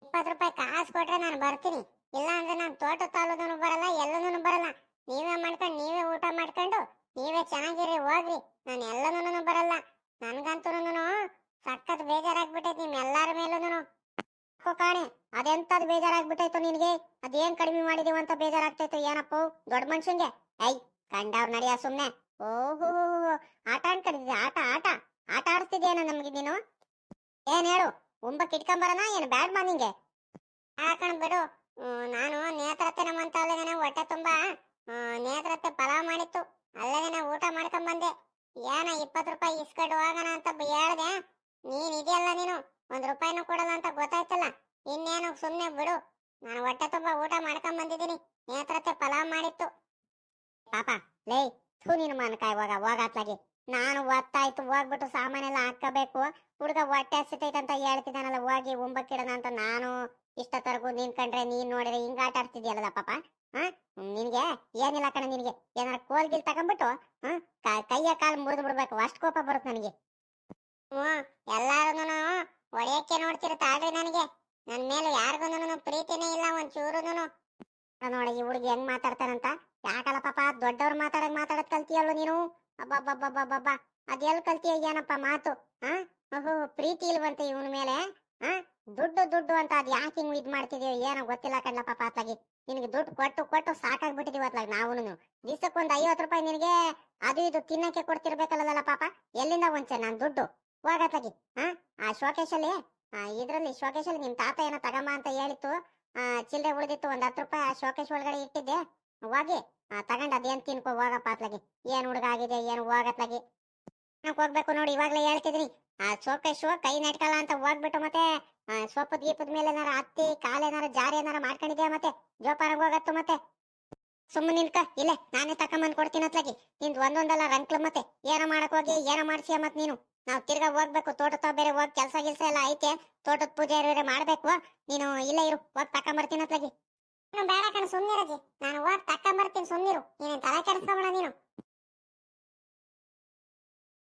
Speaker 1: ಇಪ್ಪತ್ತು ರೂಪಾಯಿ ಕಾಸು ಕೊಟ್ರೆ ನಾನು ಬರ್ತೀನಿ. ಇಲ್ಲ ಅಂದ್ರೆ ನಾನು ತೋಟ ತಾಲೂದನು ಬರಲ್ಲ ಎಲ್ಲದೂ ಬರಲ್ಲ. ನೀವೇ ಮಾಡ್ಕೊಂಡು, ನೀವೇ ಊಟ ಮಾಡ್ಕೊಂಡು, ನೀವೇ ಚೆನ್ನಾಗಿರಿ, ಹೋಗ್ರಿ. ನಾನು ಎಲ್ಲನೂ ಬರಲ್ಲ. ನನ್ಗಂತೂ ಸಖತ್ ಬೇಜಾರಾಗ್ಬಿಟ್ಟೈತಿ ನಿಮ್ ಎಲ್ಲಾರ ಮೇಲೂ ಕಾಣೆ ಅದೆಂತದ್ ಬೇಜಾರಾಗ್ಬಿಟ್ಟೈತು? ಅದೇನ್ ಕಡಿಮೆ ಮಾಡಿದೀವ ಅಂತ ಬೇಜಾರಾಗ್ತೈತು ಏನಪ್ಪ ದೊಡ್ಡ ಮನುಷ್ಯಂಗೆ? ಐ ಕಂಡವ್ರ ನಡಿಯ ಸುಮ್ನೆ. ಓಹೋ ಆಟ ಆಡ್ಕೊಂಡಿದ್ದೆ ಆಟ ಆಟ. ಆಟ ಆಡಿಸ್ತಿದ್ಯೇನ ನಮ್ಗೆ ನೀನು? ಏನ್ ಹೇಳು, ಉಂಬ ಕಿಟ್ಕೊಂಬರನ? ಏನ್ ಬ್ಯಾಡ್ ಮಾ ನಿಂಗೆ? ಹಾಕೊಂಡ್ ಬಿಡು. ನಾನು ನೇತ್ರತೆ ನಮ್ಮಂತ ಅಲ್ಲದೇನೆ ಹೊಟ್ಟೆ ತುಂಬಾ. ನೇತ್ರತ್ತೆ ನೇತ್ರತೆ ಪಲಾವ್ ಮಾಡಿತ್ತು. ಅಲ್ಲದೇನೆ ಊಟ ಮಾಡ್ಕೊಂಡ್ ಬಂದೆ. ಏನ ಇಪ್ಪತ್ತು ರೂಪಾಯಿ ಇಸ್ಕೊಂಡು ಹೋಗೋಣ ಅಂತ ಹೇಳ್ದೆ. ನೀನ್ ಇದೆಯಲ್ಲ ನೀನು? ಒಂದ್ ರೂಪಾಯಿನೂ ಕೊಡಲ್ಲ ಅಂತ ಗೊತ್ತಾಯ್ತಲ್ಲ. ಇನ್ನೇನು ಸುಮ್ನೆ ಬಿಡು. ನಾನು ಹೊಟ್ಟೆ ತುಂಬಾ ಊಟ ಮಾಡ್ಕೊಂಡ್ ಬಂದಿದ್ದೀನಿ. ನೇತ್ರತೆ ಪಲಾವ್ ಮಾಡಿತ್ತು. ಪಾಪ, ಲೇ, ಥೂ ನೀನು ಮಾನಕಾಯಿ ಹೋಗ ಹೋಗಾತ್ಲಾಗಿ ನಾನು ಒತ್ತಾಯ್ತು, ಹೋಗ್ಬಿಟ್ಟು ಸಾಮಾನೆಲ್ಲ ಹಾಕಬೇಕು ಹುಡುಗ ಹೊಟ್ಟೆ ಅಂತ ಹೇಳ್ತಿದ್ದಾನಲ್ಲ ಹೋಗಿ ಉಂಬಕ್ಕಿಡೋಣ ಅಂತ ನಾನು ಇಷ್ಟ ತರಗು ನೀನ್ ನೋಡಿದ್ರೆ ಹಿಂಗ ಆಟ ಆಡ್ತಿದ್ಯಲ್ಲ ಪಾಪ, ಹಾ? ನಿನ್ಗೆ ಏನಿಲ್ಲ ಕಣ ನಿನಗೆ. ಏನಾರ ಕೋಲ್ ಗಿಲ್ ತಗೊಂಡ್ಬಿಟ್ಟು ಹಾ? ಕ- ಕೈಯ ಕಾಲು ಮುರಿದು ಬಿಡ್ಬೇಕು. ಅಷ್ಟು ಕೋಪ ಬರುತ್ತೆ ನನಗೆ. ಹ್ಮ್ ಎಲ್ಲಾರು ಒಡೆಯಕ್ಕೆ ನೋಡ್ತಿರುತ್ತೆ ಆಡ್ರಿ ನನಗೆ. ನನ್ ಮೇಲೆ ಯಾರಿಗೂ ಪ್ರೀತಿನೇ ಇಲ್ಲ ಒಂದ್ ಚೂರುನು ನೋಡಿ ಈ ಹುಡುಗಿ ಹೆಂಗ್ ಮಾತಾಡ್ತಾರಂತ. ಯಾಕಲ್ಲ ಪಾಪ, ದೊಡ್ಡವ್ರು ಮಾತಾಡಕ್ ಮಾತಾಡಕ್ ಕಲ್ತಿಯಲ್ಲ ನೀನು? ಅಬ್ಬಬ್ಬಬ್ಬಬ್ಬಬ್ಬ. ಎಲ್ ಕಲ್ತಿಯ ಏನಪ್ಪ ಮಾತು ಹಾ ಓಹೋ, ಪ್ರೀತಿ ಇಲ್ವಂತೆ ಇವನ ಮೇಲೆ ಹಾ ದುಡ್ಡು ದುಡ್ಡು ಅಂತ ಅದ್ ಯಾಕೆ ಹಿಂಗ್ ಇದ್ ಮಾಡ್ತಿದೀವಿ ಏನೋ ಗೊತ್ತಿಲ್ಲ ಕಡ್ಲ ಪಾಪ ಅತ್ಲಾಗಿ ನಿನಗೆ ದುಡ್ಡು ಕೊಟ್ಟು ಕೊಟ್ಟು ಸಾಕಾಗ್ಬಿಟ್ಟಿದೀವಿ ಅತ್ಲಾಗ ನಾವು ದಿಸಕ್ಕೊಂದ್ ಒಂದ್ ಐವತ್ತು ರೂಪಾಯಿ ನಿನಗೆ ಅದು ಇದು ತಿನ್ನಕ್ಕೆ ಕೊಡ್ತಿರ್ಬೇಕಲ್ಲ ಪಾಪ. ಎಲ್ಲಿಂದ ಒಂಚೆ ನಾನ್ ದುಡ್ಡು? ಹೋಗತ್ಲಾಗಿ ಹಾ ಆ ಶೋಕೇಶಲ್ಲಿ ಇದ್ರಲ್ಲಿ ಶೋಕೇಶಲ್ಲಿ ನಿಮ್ ತಾತ ಏನೋ ತಗಮ್ಮ ಅಂತ ಹೇಳಿತ್ತು. ಚಿಲ್ಲರೆ ಉಳಿದಿತ್ತು ಒಂದ್ ಹತ್ತು ರೂಪಾಯಿ ಆ ಶೋಕೇಶ್ ಒಳಗಡೆ ಇಟ್ಟಿದ್ದೆ. ಹೋಗಿ ತಗೊಂಡ್ ಅದೇನ್ ತಿನ್ಕೋ ಹೋಗಪ್ಪ ಅತ್ಲಾಗಿ. ಏನ್ ಹುಡುಗ ಆಗಿದೆ ಏನ್ ಹೋಗತ್ಲಾಗಿ ನಾವ್ ಹೋಗ್ಬೇಕು ನೋಡಿ ಇವಾಗ್ಲೇ ಹೇಳ್ತಿದ್ರಿ. ಆ ಶೋಕೇಶ್ ಕೈ ನೆಟ್ಕಲ್ಲ ಅಂತ ಹೋಗ್ಬಿಟ್ಟು ಮತ್ತೆ ಆ, ಸೊಪ್ಪು ದೀಪದ ಮೇಲೆ ಏನಾರ ಹತ್ತಿ ಕಾಲೇನಾರ ಜಾರಿ ಏನಾರ ಮಾಡ್ಕೊಂಡಿದ್ಯಾ ಮತ್ತೆ? ಜೋಪಾನ ಹೋಗತ್ತು ಮತ್ತೆ? ಸುಮ್ಮನೆ ನಿಂತ ಇಲ್ಲೇ, ನಾನೇ ತಕೊಂಬಂದ್ ಕೊಡ್ತೀನಿ ಅತ್ಲಾಗಿ. ನಿಂದ್ ಒಂದೊಂದಲ್ಲ ರಂಕ್ಲ ಮತ್ತೆ. ಏನೋ ಮಾಡಕ್ ಹೋಗಿ, ಏನೋ ಮಾಡ್ಸಿಯ ಮತ್ ನೀನು. ನಾವ್ ತಿರ್ಗಾ ಹೋಗ್ಬೇಕು, ತೋಟದ ಬೇರೆ ಹೋಗಿ ಕೆಲ್ಸ ಗಿಲ್ಸ ಎಲ್ಲ ಐತೆ. ತೋಟದ ಪೂಜೆ ಬೇರೆ ಮಾಡ್ಬೇಕು. ನೀನು ಇಲ್ಲೇ ಇರು, ಹೋಗ್ ತಕೊಂಬರ್ತೀನಿ ಅತ್ಲಾಗಿ. ನೀನು ಬೇಡ ಕಣ ಸುಮ್ನಿರಜಿ ನಾನು ಹೋಗ್ ತಕೊಂಬರ್ತೀನಿ ಸುಮ್ನಿರು ನೀನೇನ್ ತಲೆ ಕೆಡಿಸ್ಕೊಬೇಡ ನೀನು.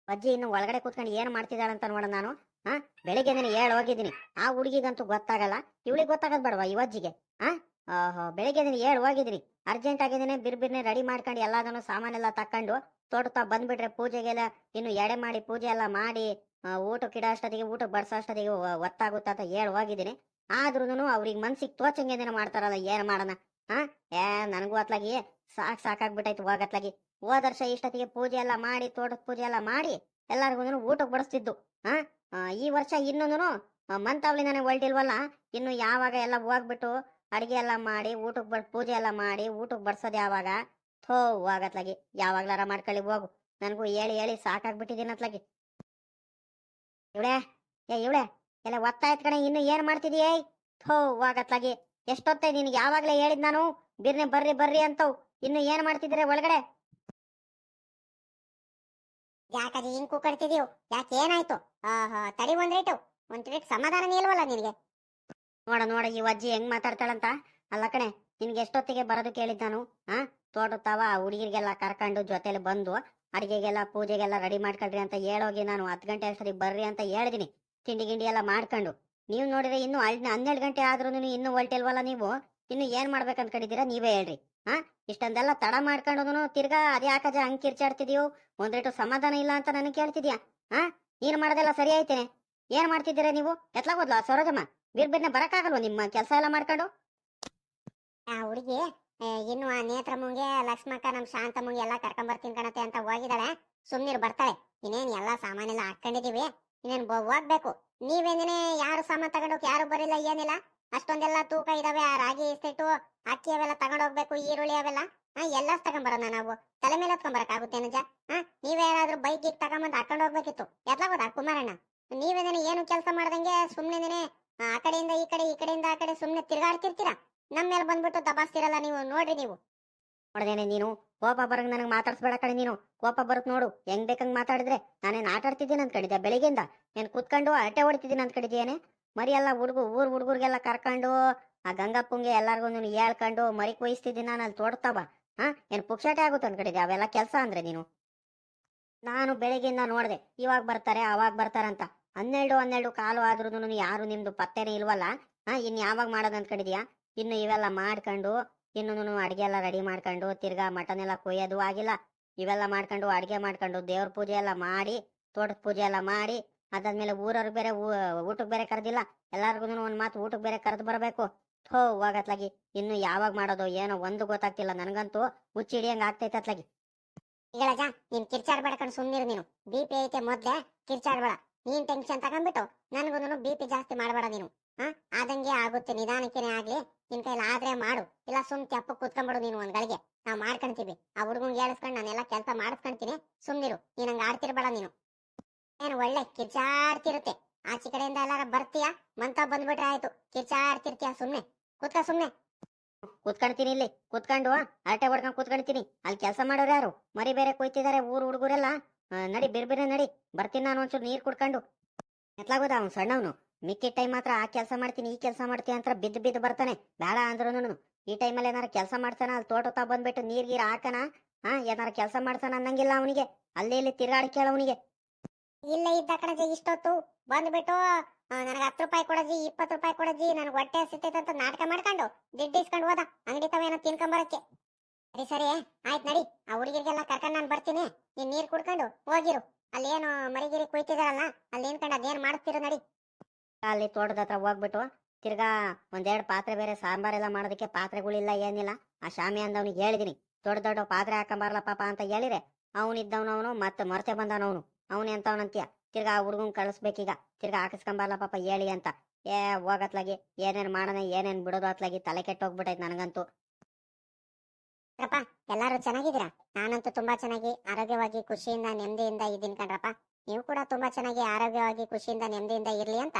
Speaker 2: ಅಜ್ಜಿ, ಇನ್ನು ಒಳಗಡೆ ಕೂತ್ಕೊಂಡು ಏನು ಮಾಡ್ತಿದ್ದಾಳಂತ ನೋಡ ನಾನು. ಹಾ ಬೆಳಿಗ್ಗೆ ಹೇಳಿ ಹೋಗಿದ್ದೀನಿ. ಆ ಹುಡುಗಿಗಂತೂ ಗೊತ್ತಾಗಲ್ಲ. ಇವಳಿಗೆ ಗೊತ್ತಾಗದ್ ಬೇಡವಾ ಇವಜ್ಜಿಗೆ ಹಾ ಬೆಳಿಗ್ಗೆ ನಾನು ಏಳು ಹೋಗಿದ್ರಿ. ಅರ್ಜೆಂಟ್ ಆಗಿದ್ದೀನಿ ಬಿರ್ಬಿರ್ನೆ ರೆಡಿ ಮಾಡ್ಕೊಂಡು ಎಲ್ಲದನ್ನು ಸಾಮಾನೆಲ್ಲ ತಕ್ಕೊಂಡು ತೋಟತಾ ಬಂದ್ಬಿಟ್ರೆ ಪೂಜೆಗೆಲ್ಲ ಇನ್ನು ಎಡೆ ಮಾಡಿ ಪೂಜೆ ಎಲ್ಲ ಮಾಡಿ ಊಟ ಇಡೋ ಅಷ್ಟೊತ್ತಿಗೆ ಊಟ ಬಡ್ಸೋ ಅಷ್ಟೊತ್ತಿಗೆ ಅಂತ ಹೇಳಿ ಹೋಗಿದ್ದೀನಿ ಆದ್ರೂ ಅವ್ರಿಗೆ ಮನ್ಸಿಗೆ ತೋಚಂಗೆ ಏನೇನೋ ಮಾಡ್ತಾರಲ್ಲ, ಏನು ಮಾಡೋಣ? ಹಾ ಏ, ನನಗೂ ಅತ್ಲಾಗಿ ಸಾಕ್ ಸಾಕಾಗ್ಬಿಟ್ಟಾಯ್ತು ಹೋಗತ್ಲಾಗಿ ಹೋದ ವರ್ಷ ಇಷ್ಟೊತ್ತಿಗೆ ಪೂಜೆ ಎಲ್ಲ ಮಾಡಿ, ತೋಟದ ಪೂಜೆ ಎಲ್ಲ ಮಾಡಿ ಎಲ್ಲರಿಗೂ ಊಟಕ್ಕೆ ಬಡಿಸ್ತಿದ್ದು. ಹಾ ಈ ವರ್ಷ ಇನ್ನೊಂದು ನನಗೆ ಹೊಲ್ಟಿಲ್ವಲ್ಲ ಇನ್ನು ಯಾವಾಗ ಎಲ್ಲ ಹೋಗ್ಬಿಟ್ಟು ಅಡಿಗೆ ಎಲ್ಲ ಮಾಡಿ, ಊಟಕ್ಕೆ ಬಡ್ ಪೂಜೆ ಎಲ್ಲ ಮಾಡಿ, ಊಟಕ್ಕೆ ಬಡ್ಸೋದು ಯಾವಾಗ? ಥೋ ಹೋಗತ್ಲಾಗಿ ಯಾವಾಗ್ಲಾರ ಮಾಡ್ಕೊಳ್ಳಿ, ಹೋಗು. ನನಗೂ ಹೇಳಿ ಹೇಳಿ ಸಾಕಾಗ್ಬಿಟ್ಟಿದ್ದೀನತ್ಲಾಗಿ ಇವಳೆ, ಏ, ಇವಳೆ, ಎಲ್ಲ ಒತ್ತಾಯ್ತ ಕಣೆ, ಇನ್ನು ಏನ್ ಮಾಡ್ತಿದೀಯ? ಥೋ ಹೋಗತ್ಲಾಗಿ ಎಷ್ಟೊತ್ತೆ ನಿನಗೆ ಯಾವಾಗ್ಲೇ ಹೇಳಿದ್ ನಾನು? ಬಿರ್ನೆ ಬರ್ರಿ ಬರ್ರಿ ಅಂತವ್. ಇನ್ನು ಏನ್ ಮಾಡ್ತಿದ್ರೆ ಒಳಗಡೆ?
Speaker 1: ಯಾಕದು ಇಂಕು ಕೂಕಡ್ತಿದೀವ್ ಯಾಕೆ ಏನಾಯ್ತು? ಆಹಾ, ತಡಿ ಒಂದ್ ಒಂದ್ ರೇಟ್ ಸಮಾಧಾನ ಇಲ್ವಲ್ಲ ನಿನಗೆ?
Speaker 2: ನೋಡ ನೋಡ, ಈ ಅಜ್ಜಿ ಹೆಂಗ್ ಮಾತಾಡ್ತಾಳಂತ? ಅಲ್ಲ ಕಣೆ, ನಿನ್ಗೆ ಎಷ್ಟೊತ್ತಿಗೆ ಬರೋದು ಕೇಳಿದ್ ನಾನು? ಹಾ ಆ ಹುಡುಗಿರಿಗೆಲ್ಲ ಕರ್ಕೊಂಡು ಜೊತೆಲಿ ಬಂದು ಅಡಿಗೆಗೆಲ್ಲ, ಪೂಜೆಗೆಲ್ಲ ರೆಡಿ ಮಾಡ್ಕೊಳ್ರಿ ಅಂತ ಹೇಳೋಗಿ ನಾನು ಹತ್ತು ಗಂಟೆ ಸರಿ ಬರ್ರಿ ಅಂತ ಹೇಳಿದಿನಿ. ತಿಂಡಿ ಗಿಂಡಿ ಎಲ್ಲ ಮಾಡ್ಕೊಂಡು. ನೀವು ನೋಡಿದ್ರೆ ಇನ್ನು ಅಲ್ಲಿ ಹನ್ನೆರಡು ಗಂಟೆ ಆದ್ರೂ ಇನ್ನು ಹೊಲ್ಟಿಲ್ವಲ್ಲ ನೀವು? ಇನ್ನು ಏನ್ ಮಾಡ್ಬೇಕಂತ ಅನ್ಕೊಂಡಿದ್ದೀರಾ ನೀವೇ ಹೇಳ್ರಿ. ಹಾ ಇಷ್ಟೊಂದೆಲ್ಲ ತಡ ಮಾಡ್ಕೊಂಡು ತಿರ್ಗಾ ಅದ್ಯಾಕಜ ಹಂಗ್ ಕಿರ್ಚಾಡ್ತಿದ್ಯೋ? ಒಂದ್ ರೇಟು ಸಮಾಧಾನ ಇಲ್ಲ ಅಂತ ನನಗೆ ಕೇಳ್ತಿದ್ಯಾ? ಹಾ ನೀನ್ ಮಾಡೋದೆಲ್ಲ ಸರಿ ಐತೆ ಏನ್ ಮಾಡ್ತಿದ್ದೀರಾ ನೀವು? ಎತ್ಲಾಗೋದ್ಲ ಸರೋಜಮ್ಮ? ಬಿರ್ ಬರಕ್ಕಾಗಲ್ವ ನಿಮ್ಮ ಕೆಲಸ ಎಲ್ಲ ಮಾಡ್ಕೊಂಡು?
Speaker 1: ಆ ಹುಡುಗಿ ಇನ್ನು ಆ ನೇತ್ರಮ್ಮಂಗೆ ಲಕ್ಷ್ಮಕ್ಕ, ನಮ್ ಮುಂಗೆ ಎಲ್ಲ ಕರ್ಕೊಂಡ್ ಬರ್ತೀನಿ ಕಣತೆ ಅಂತ ಹೋಗಿದ್ದಾಳೆ ಸುಮ್ನಿರು, ಬರ್ತಾಳೆ. ಇನ್ನೇನ್ ಎಲ್ಲಾ ಸಾಮಾನೆಲ್ಲ ಹಾಕೊಂಡಿದೀವಿ. ಇನ್ನೇನ್ ಹೋಗ್ಬೇಕು. ನೀವೇನೇನೆ ಯಾರು ಸಾಮಾನ್ ತಗೊಂಡೋಗಿ ಯಾರು ಬರಿಲ್ಲ, ಏನಿಲ್ಲ. ಅಷ್ಟೊಂದೆಲ್ಲ ತೂಕ ಇದಾವೆ, ಆ ರಾಗಿ ಇಸ್ತಿಟ್ಟು, ಅಕ್ಕಿ ಅವೆಲ್ಲ ತಗೊಂಡೋಗ್ಬೇಕು, ಈರುಳ್ಳಿ ಅವೆಲ್ಲ. ಹಾ ಎಲ್ಲ ತಗೊಂಬರೋಣ ನಾವು. ತಲೆ ಮೇಲೆ ಹೊತ್ಕೊಂಬರಕ್ಕಾಗುತ್ತೆ ನಿಜ? ಹಾ ನೀವೇನಾದ್ರೂ ಬೈಕ್ ಗೀಕ್ ತಗೊಂಬಂದ್ ಹಾಕೊಂಡ್ ಹೋಗ್ಬೇಕಿತ್ತು. ಎತ್ಲಾಗೋದ ಕುಮಾರಣ್ಣ? ನೀವೇನೇನೆ ಏನು ಕೆಲಸ ಮಾಡ್ದಂಗೆ ಸುಮ್ನೆನೆ ಆ ಕಡೆಯಿಂದ ಈ ಕಡೆ, ಈ ಕಡೆಯಿಂದ ಆ ಕಡೆ ಸುಮ್ನೆ ತಿರ್ಗಾಡ್ತಿರ್ತೀರಾ? ನಮ್ಮ ಮೇಲೆ ಬಂದ್ಬಿಟ್ಟು ದಬಾಸ್ತಿರಲ್ಲ ನೀವು, ನೋಡ್ರಿ ನೀವು.
Speaker 2: ನೋಡ್ದೇನೆ ನೀನು, ಕೋಪ ಬರಂಗ್ ನನಗೆ ಮಾತಾಡ್ಸ್ಬೇಡ ಕಡೆ ನೀನು. ಕೋಪ ಬರುತ್ ನೋಡು, ಹೆಂಗ್ ಬೇಕಂಗ್ ಮಾತಾಡಿದ್ರೆ ನಾನೇನ್ ಆಟಾಡ್ತಿದ್ದೀನಿ ಅನ್ಕೊಂಡಿದ್ದೆ ಬೆಳಿಗ್ಗೆಯಿಂದ. ನೀನ್ ಕುತ್ಕೊಂಡು ಅಟೆ ಹೊಡಿತಿದ್ದೀನಿ ಅನ್ಕೊಂಡಿದ್ದೇನೆ ಮರಿ ಎಲ್ಲ ಹುಡುಗು, ಊರ್ ಹುಡುಗರಿಗೆಲ್ಲ ಕರ್ಕೊಂಡು, ಆ ಗಂಗಪ್ಪಂಗೆ ಎಲ್ಲಾರ್ಗು ಹೇಳ್ಕೊಂಡು ಮರಿ ಕೊಯ್ಸ್ತಿದ್ದೀನಿ ನಾನು ಅಲ್ಲಿ ತೋಡ್ತಾವ ಹಾ, ಏನ್ ಪುಕ್ಷಾಟೆ ಆಗುತ್ತೆ ಅನ್ಕೊಂಡಿದ್ದೆ ಅವೆಲ್ಲ ಕೆಲಸ ಅಂದ್ರೆ ನೀನು. ನಾನು ಬೆಳಿಗ್ಗೆಯಿಂದ ನೋಡಿದೆ, ಇವಾಗ ಬರ್ತಾರೆ, ಅವಾಗ ಬರ್ತಾರಂತ. ಹನ್ನೆರಡು ಹನ್ನೆರಡು ಕಾಲು ಆದ್ರೂ ಯಾರು ನಿಮ್ದು ಪತ್ತೆನೇ ಇಲ್ವಲ್ಲ? ಹಾ, ಇನ್ ಯಾವಾಗ ಮಾಡೋದು ಅನ್ಕೊಂಡಿದ್ಯಾ ಇನ್ನು ಇವೆಲ್ಲ ಮಾಡ್ಕೊಂಡು ಇನ್ನುನು ಅಡುಗೆ ಎಲ್ಲ ರೆಡಿ ಮಾಡ್ಕೊಂಡು, ತಿರ್ಗಾ ಮಟನ್ ಎಲ್ಲ ಕೊಯ್ಯೋದು ಆಗಿಲ್ಲ. ಇವೆಲ್ಲ ಮಾಡ್ಕೊಂಡು, ಅಡುಗೆ ಮಾಡ್ಕೊಂಡು, ದೇವ್ರ ಪೂಜೆ ಎಲ್ಲ ಮಾಡಿ, ತೋಟದ ಪೂಜೆ ಎಲ್ಲ ಮಾಡಿ, ಅದಾದ್ಮೇಲೆ ಊರವ್ರಿಗೆ ಬೇರೆ ಊಟಕ್ಕೆ ಬೇರೆ ಕರೆದಿಲ್ಲ. ಎಲ್ಲಾರ್ಗು ಒಂದ್ ಮಾತು ಊಟಕ್ಕೆ ಬೇರೆ ಕರೆದು ಬರಬೇಕು. ಥೋ, ಹೋಗತ್ಲಾಗಿ. ಇನ್ನು ಯಾವಾಗ ಮಾಡೋದು ಏನೋ ಒಂದು ಗೊತ್ತಾಗ್ತಿಲ್ಲ ನನಗಂತೂ. ಹುಚ್ಚಿ ಹಿಡಿಯಂಗ್ ಆಗ್ತೈತೆ ಅತ್ಲಾಗಿ.
Speaker 1: ಈಗಳಜ ನೀನ್ ಕಿರ್ಚಾಡ್ಬೇಡ ಕಣ್ ಸುಮ್ನಿರು ನೀನು. ಬಿ ಪಿ ಐತೆ ಮೊದ್ಲೇ, ಕಿರ್ಚಾಡ್ಬೇಡ. ನೀನ್ ಟೆನ್ಷನ್ ತಗೊಂಡ್ಬಿಟ್ಟು ನನಗೂ ಬಿ ಪಿ ಜಾಸ್ತಿ ಮಾಡಬೇಡ ನೀನು. ಹಾ ಆದಂಗೆ ಆಗುತ್ತೆ, ನಿಧಾನಕ್ಕೇನೆ ಆಗ್ಲಿ. ನಿನ್ ಕೈಲಿ ಆದ್ರೆ ಮಾಡು. ಇಲ್ಲ ಸುಮ್ ತೆಪ್ಪ ಕೂತ್ಕೊಂಡ್ಬಿಡು ನೀನು ಒಂದ್ ಗಳಿಗೆ. ನಾವ್ ಮಾಡ್ಕೊಂತೀವಿ. ಆ ಹುಡುಗಂಗ್ ಹೇಳಿಸ್ಕೊಂಡು ನಾನೆಲ್ಲ ಕೆಲಸ ಮಾಡಿಸ್ಕೊಂತೀನಿ. ಸುಮ್ನಿರು. ನೀನ್ ಹಂಗ ಆಡ್ತಿರ್ಬೇಡ ನೀನು. ಏನು ಒಳ್ಳೆ ಕಿರ್ಚಾಡ್ತಿರುತ್ತೆ. ಆಚೆ ಕಡೆಯಿಂದ ಎಲ್ಲಾರ ಬರ್ತೀಯಾ? ಮಂತ ಬಂದ್ಬಿಟ್ರೆ ಆಯ್ತು. ಕಿರ್ಚಾಡ್ತಿರ್ತೀಯ ಸುಮ್ನೆ? ಕೂತ್ಕ ಸುಮ್ನೆ.
Speaker 2: ಕೂತ್ಕೊಂಡ್ತೀನಿ ಇಲ್ಲಿ. ಕೂತ್ಕೊಂಡು ಹರಟೆ ಹೊಡ್ಕೊಂಡ್ ಕೂತ್ಕೊಂಡ್ತೀನಿ. ಅಲ್ಲಿ ಕೆಲಸ ಮಾಡೋರು ಯಾರು? ಮರಿ ಬೇರೆ ಕೊಯ್ತಿದ್ದಾರೆ ಊರ್ ಹುಡುಗರೆಲ್ಲ. ನಡಿ, ಬೇರೆ ಬೇರೆ ನಡಿ. ಬರ್ತೀನಿ ನಾನು ಒಂಚೂರು ನೀರು ಕುಡ್ಕೊಂಡು. ಎತ್ಲಾಗೋದ ಅವ್ನು ಸಣ್ಣವನು. ಮಿಕ್ಕಿದ ಟೈಮ್ ಮಾತ್ರ ಆ ಕೆಲಸ ಮಾಡ್ತೀನಿ, ಈ ಕೆಲಸ ಮಾಡ್ತೀನಿ ಅಂತ ಬಿದ್ದು ಬಿದ್ದು ಬರ್ತಾನೆ. ಬೇಡ ಅಂದ್ರು ಈ ಟೈಮಲ್ಲಿ ಏನಾರ ಕೆಲಸ ಮಾಡ್ತಾನ ಅಲ್ಲಿ ತೋಟ ತಾ ಬಂದ್ಬಿಟ್ಟು ನೀರು ಗೀರ್ ಹಾಕನ ಹಾ ಏನಾರ ಕೆಲಸ ಮಾಡ್ತಾನ ಅನ್ನಂಗಿಲ್ಲ ಅವನಿಗೆ. ಅಲ್ಲಿ ಇಲ್ಲಿ ಕೇಳ ಅವನಿಗೆ.
Speaker 1: ಇಲ್ಲ ಇದ್ದ ಕಣಜಿ ಇಷ್ಟೊತ್ತು. ಬಂದ್ಬಿಟ್ಟು ನನಗೆ ಹತ್ತು ರೂಪಾಯಿ ಕೊಡಜಿ ಇಪ್ಪತ್ತು ರೂಪಾಯಿ ಕೊಡಜಿ ನನಗೆ ಹೊಟ್ಟೆ ಸಿಗ್ತೈತೆ ಅಂತ ನಾಟಕ ಮಾಡ್ಕೊಂಡು, ದುಡ್ಡು ಇಸ್ಕೊಂಡು ಹೋದ. ಅಂಗಡಿ ತವೇನೋ ತಿನ್ಕೊಂಬರಕ್ಕೆ ಸರಿ ಸರಿ ಆಯ್ತು ನಡಿ. ಆ ಹುಡುಗಿರಿಗೆಲ್ಲ ಕರ್ಕೊಂಡು ನಾನು ಬರ್ತೀನಿ. ನೀನ್ ನೀರ್ ಕುಡ್ಕೊಂಡು ಹೋಗಿರು. ಅಲ್ಲೇನು ಮರಿಗಿರಿ ಕುಯ್ತಿದಾರಲ್ಲ ಅಲ್ಲಿ ಏನ್ಕೊಂಡು ಅದೇನ್ ಮಾಡಿಸ್ತಿರೋ ನಡಿ.
Speaker 2: ಅಲ್ಲಿ ತೋಟದ ಹತ್ರ ಹೋಗ್ಬಿಟ್ಟು ತಿರ್ಗಾ ಒಂದೆರಡು ಪಾತ್ರೆ ಬೇರೆ ಸಾಂಬಾರೆಲ್ಲ ಮಾಡೋದಕ್ಕೆ ಪಾತ್ರೆಗಳಿಲ್ಲ, ಏನಿಲ್ಲ. ಆ ಶಾಮಿ ಅಂದವನಿಗೆ ಹೇಳಿದಿನಿ. ದೊಡ್ಡ ದೊಡ್ಡ ಪಾತ್ರೆ ಹಾಕೊಂಬಾರ್ಲ ಪಾಪ ಅಂತ ಹೇಳಿರೆ. ಅವನಿದ್ದವನವನು ಮತ್ತೆ ಮರ್ತೆ ಬಂದವನವನು. ಅವನು ಎಂತವನಂತೀಯ ತಿರ್ಗಾ ಆ ಹುಡುಗನ್ ಕಳಿಸ್ಬೇಕೀಗ. ತಿರ್ಗಾ ಹಾಕಿಸ್ಕೊಂಬಾರ್ಲ ಪಾಪ ಹೇಳಿ ಅಂತ. ಏ, ಹೋಗತ್ಲಾಗಿ. ಏನೇನ್ ಮಾಡೋಣ ಏನೇನ್ ಬಿಡೋದು ಅತ್ಲಾಗಿ. ತಲೆ ಕೆಟ್ಟ ಹೋಗ್ಬಿಟ್ಟೈತೆ ನನಗಂತೂ.
Speaker 1: ರಪ್ಪ ಎಲ್ಲಾರು ಚೆನ್ನಾಗಿದ್ದೀರಾ? ನಾನಂತೂ ತುಂಬಾ ಚೆನ್ನಾಗಿ, ಆರೋಗ್ಯವಾಗಿ, ಖುಷಿಯಿಂದ, ನೆಮ್ಮದಿಯಿಂದ ಇದ್ದೀನಿ ಕಣ್ರಪ್ಪ ನೀವು ಕೂಡ ತುಂಬಾ ಚೆನ್ನಾಗಿ, ಆರೋಗ್ಯವಾಗಿ, ಖುಷಿಯಿಂದ, ನೆಮ್ಮದಿಯಿಂದ ಇರ್ಲಿ ಅಂತ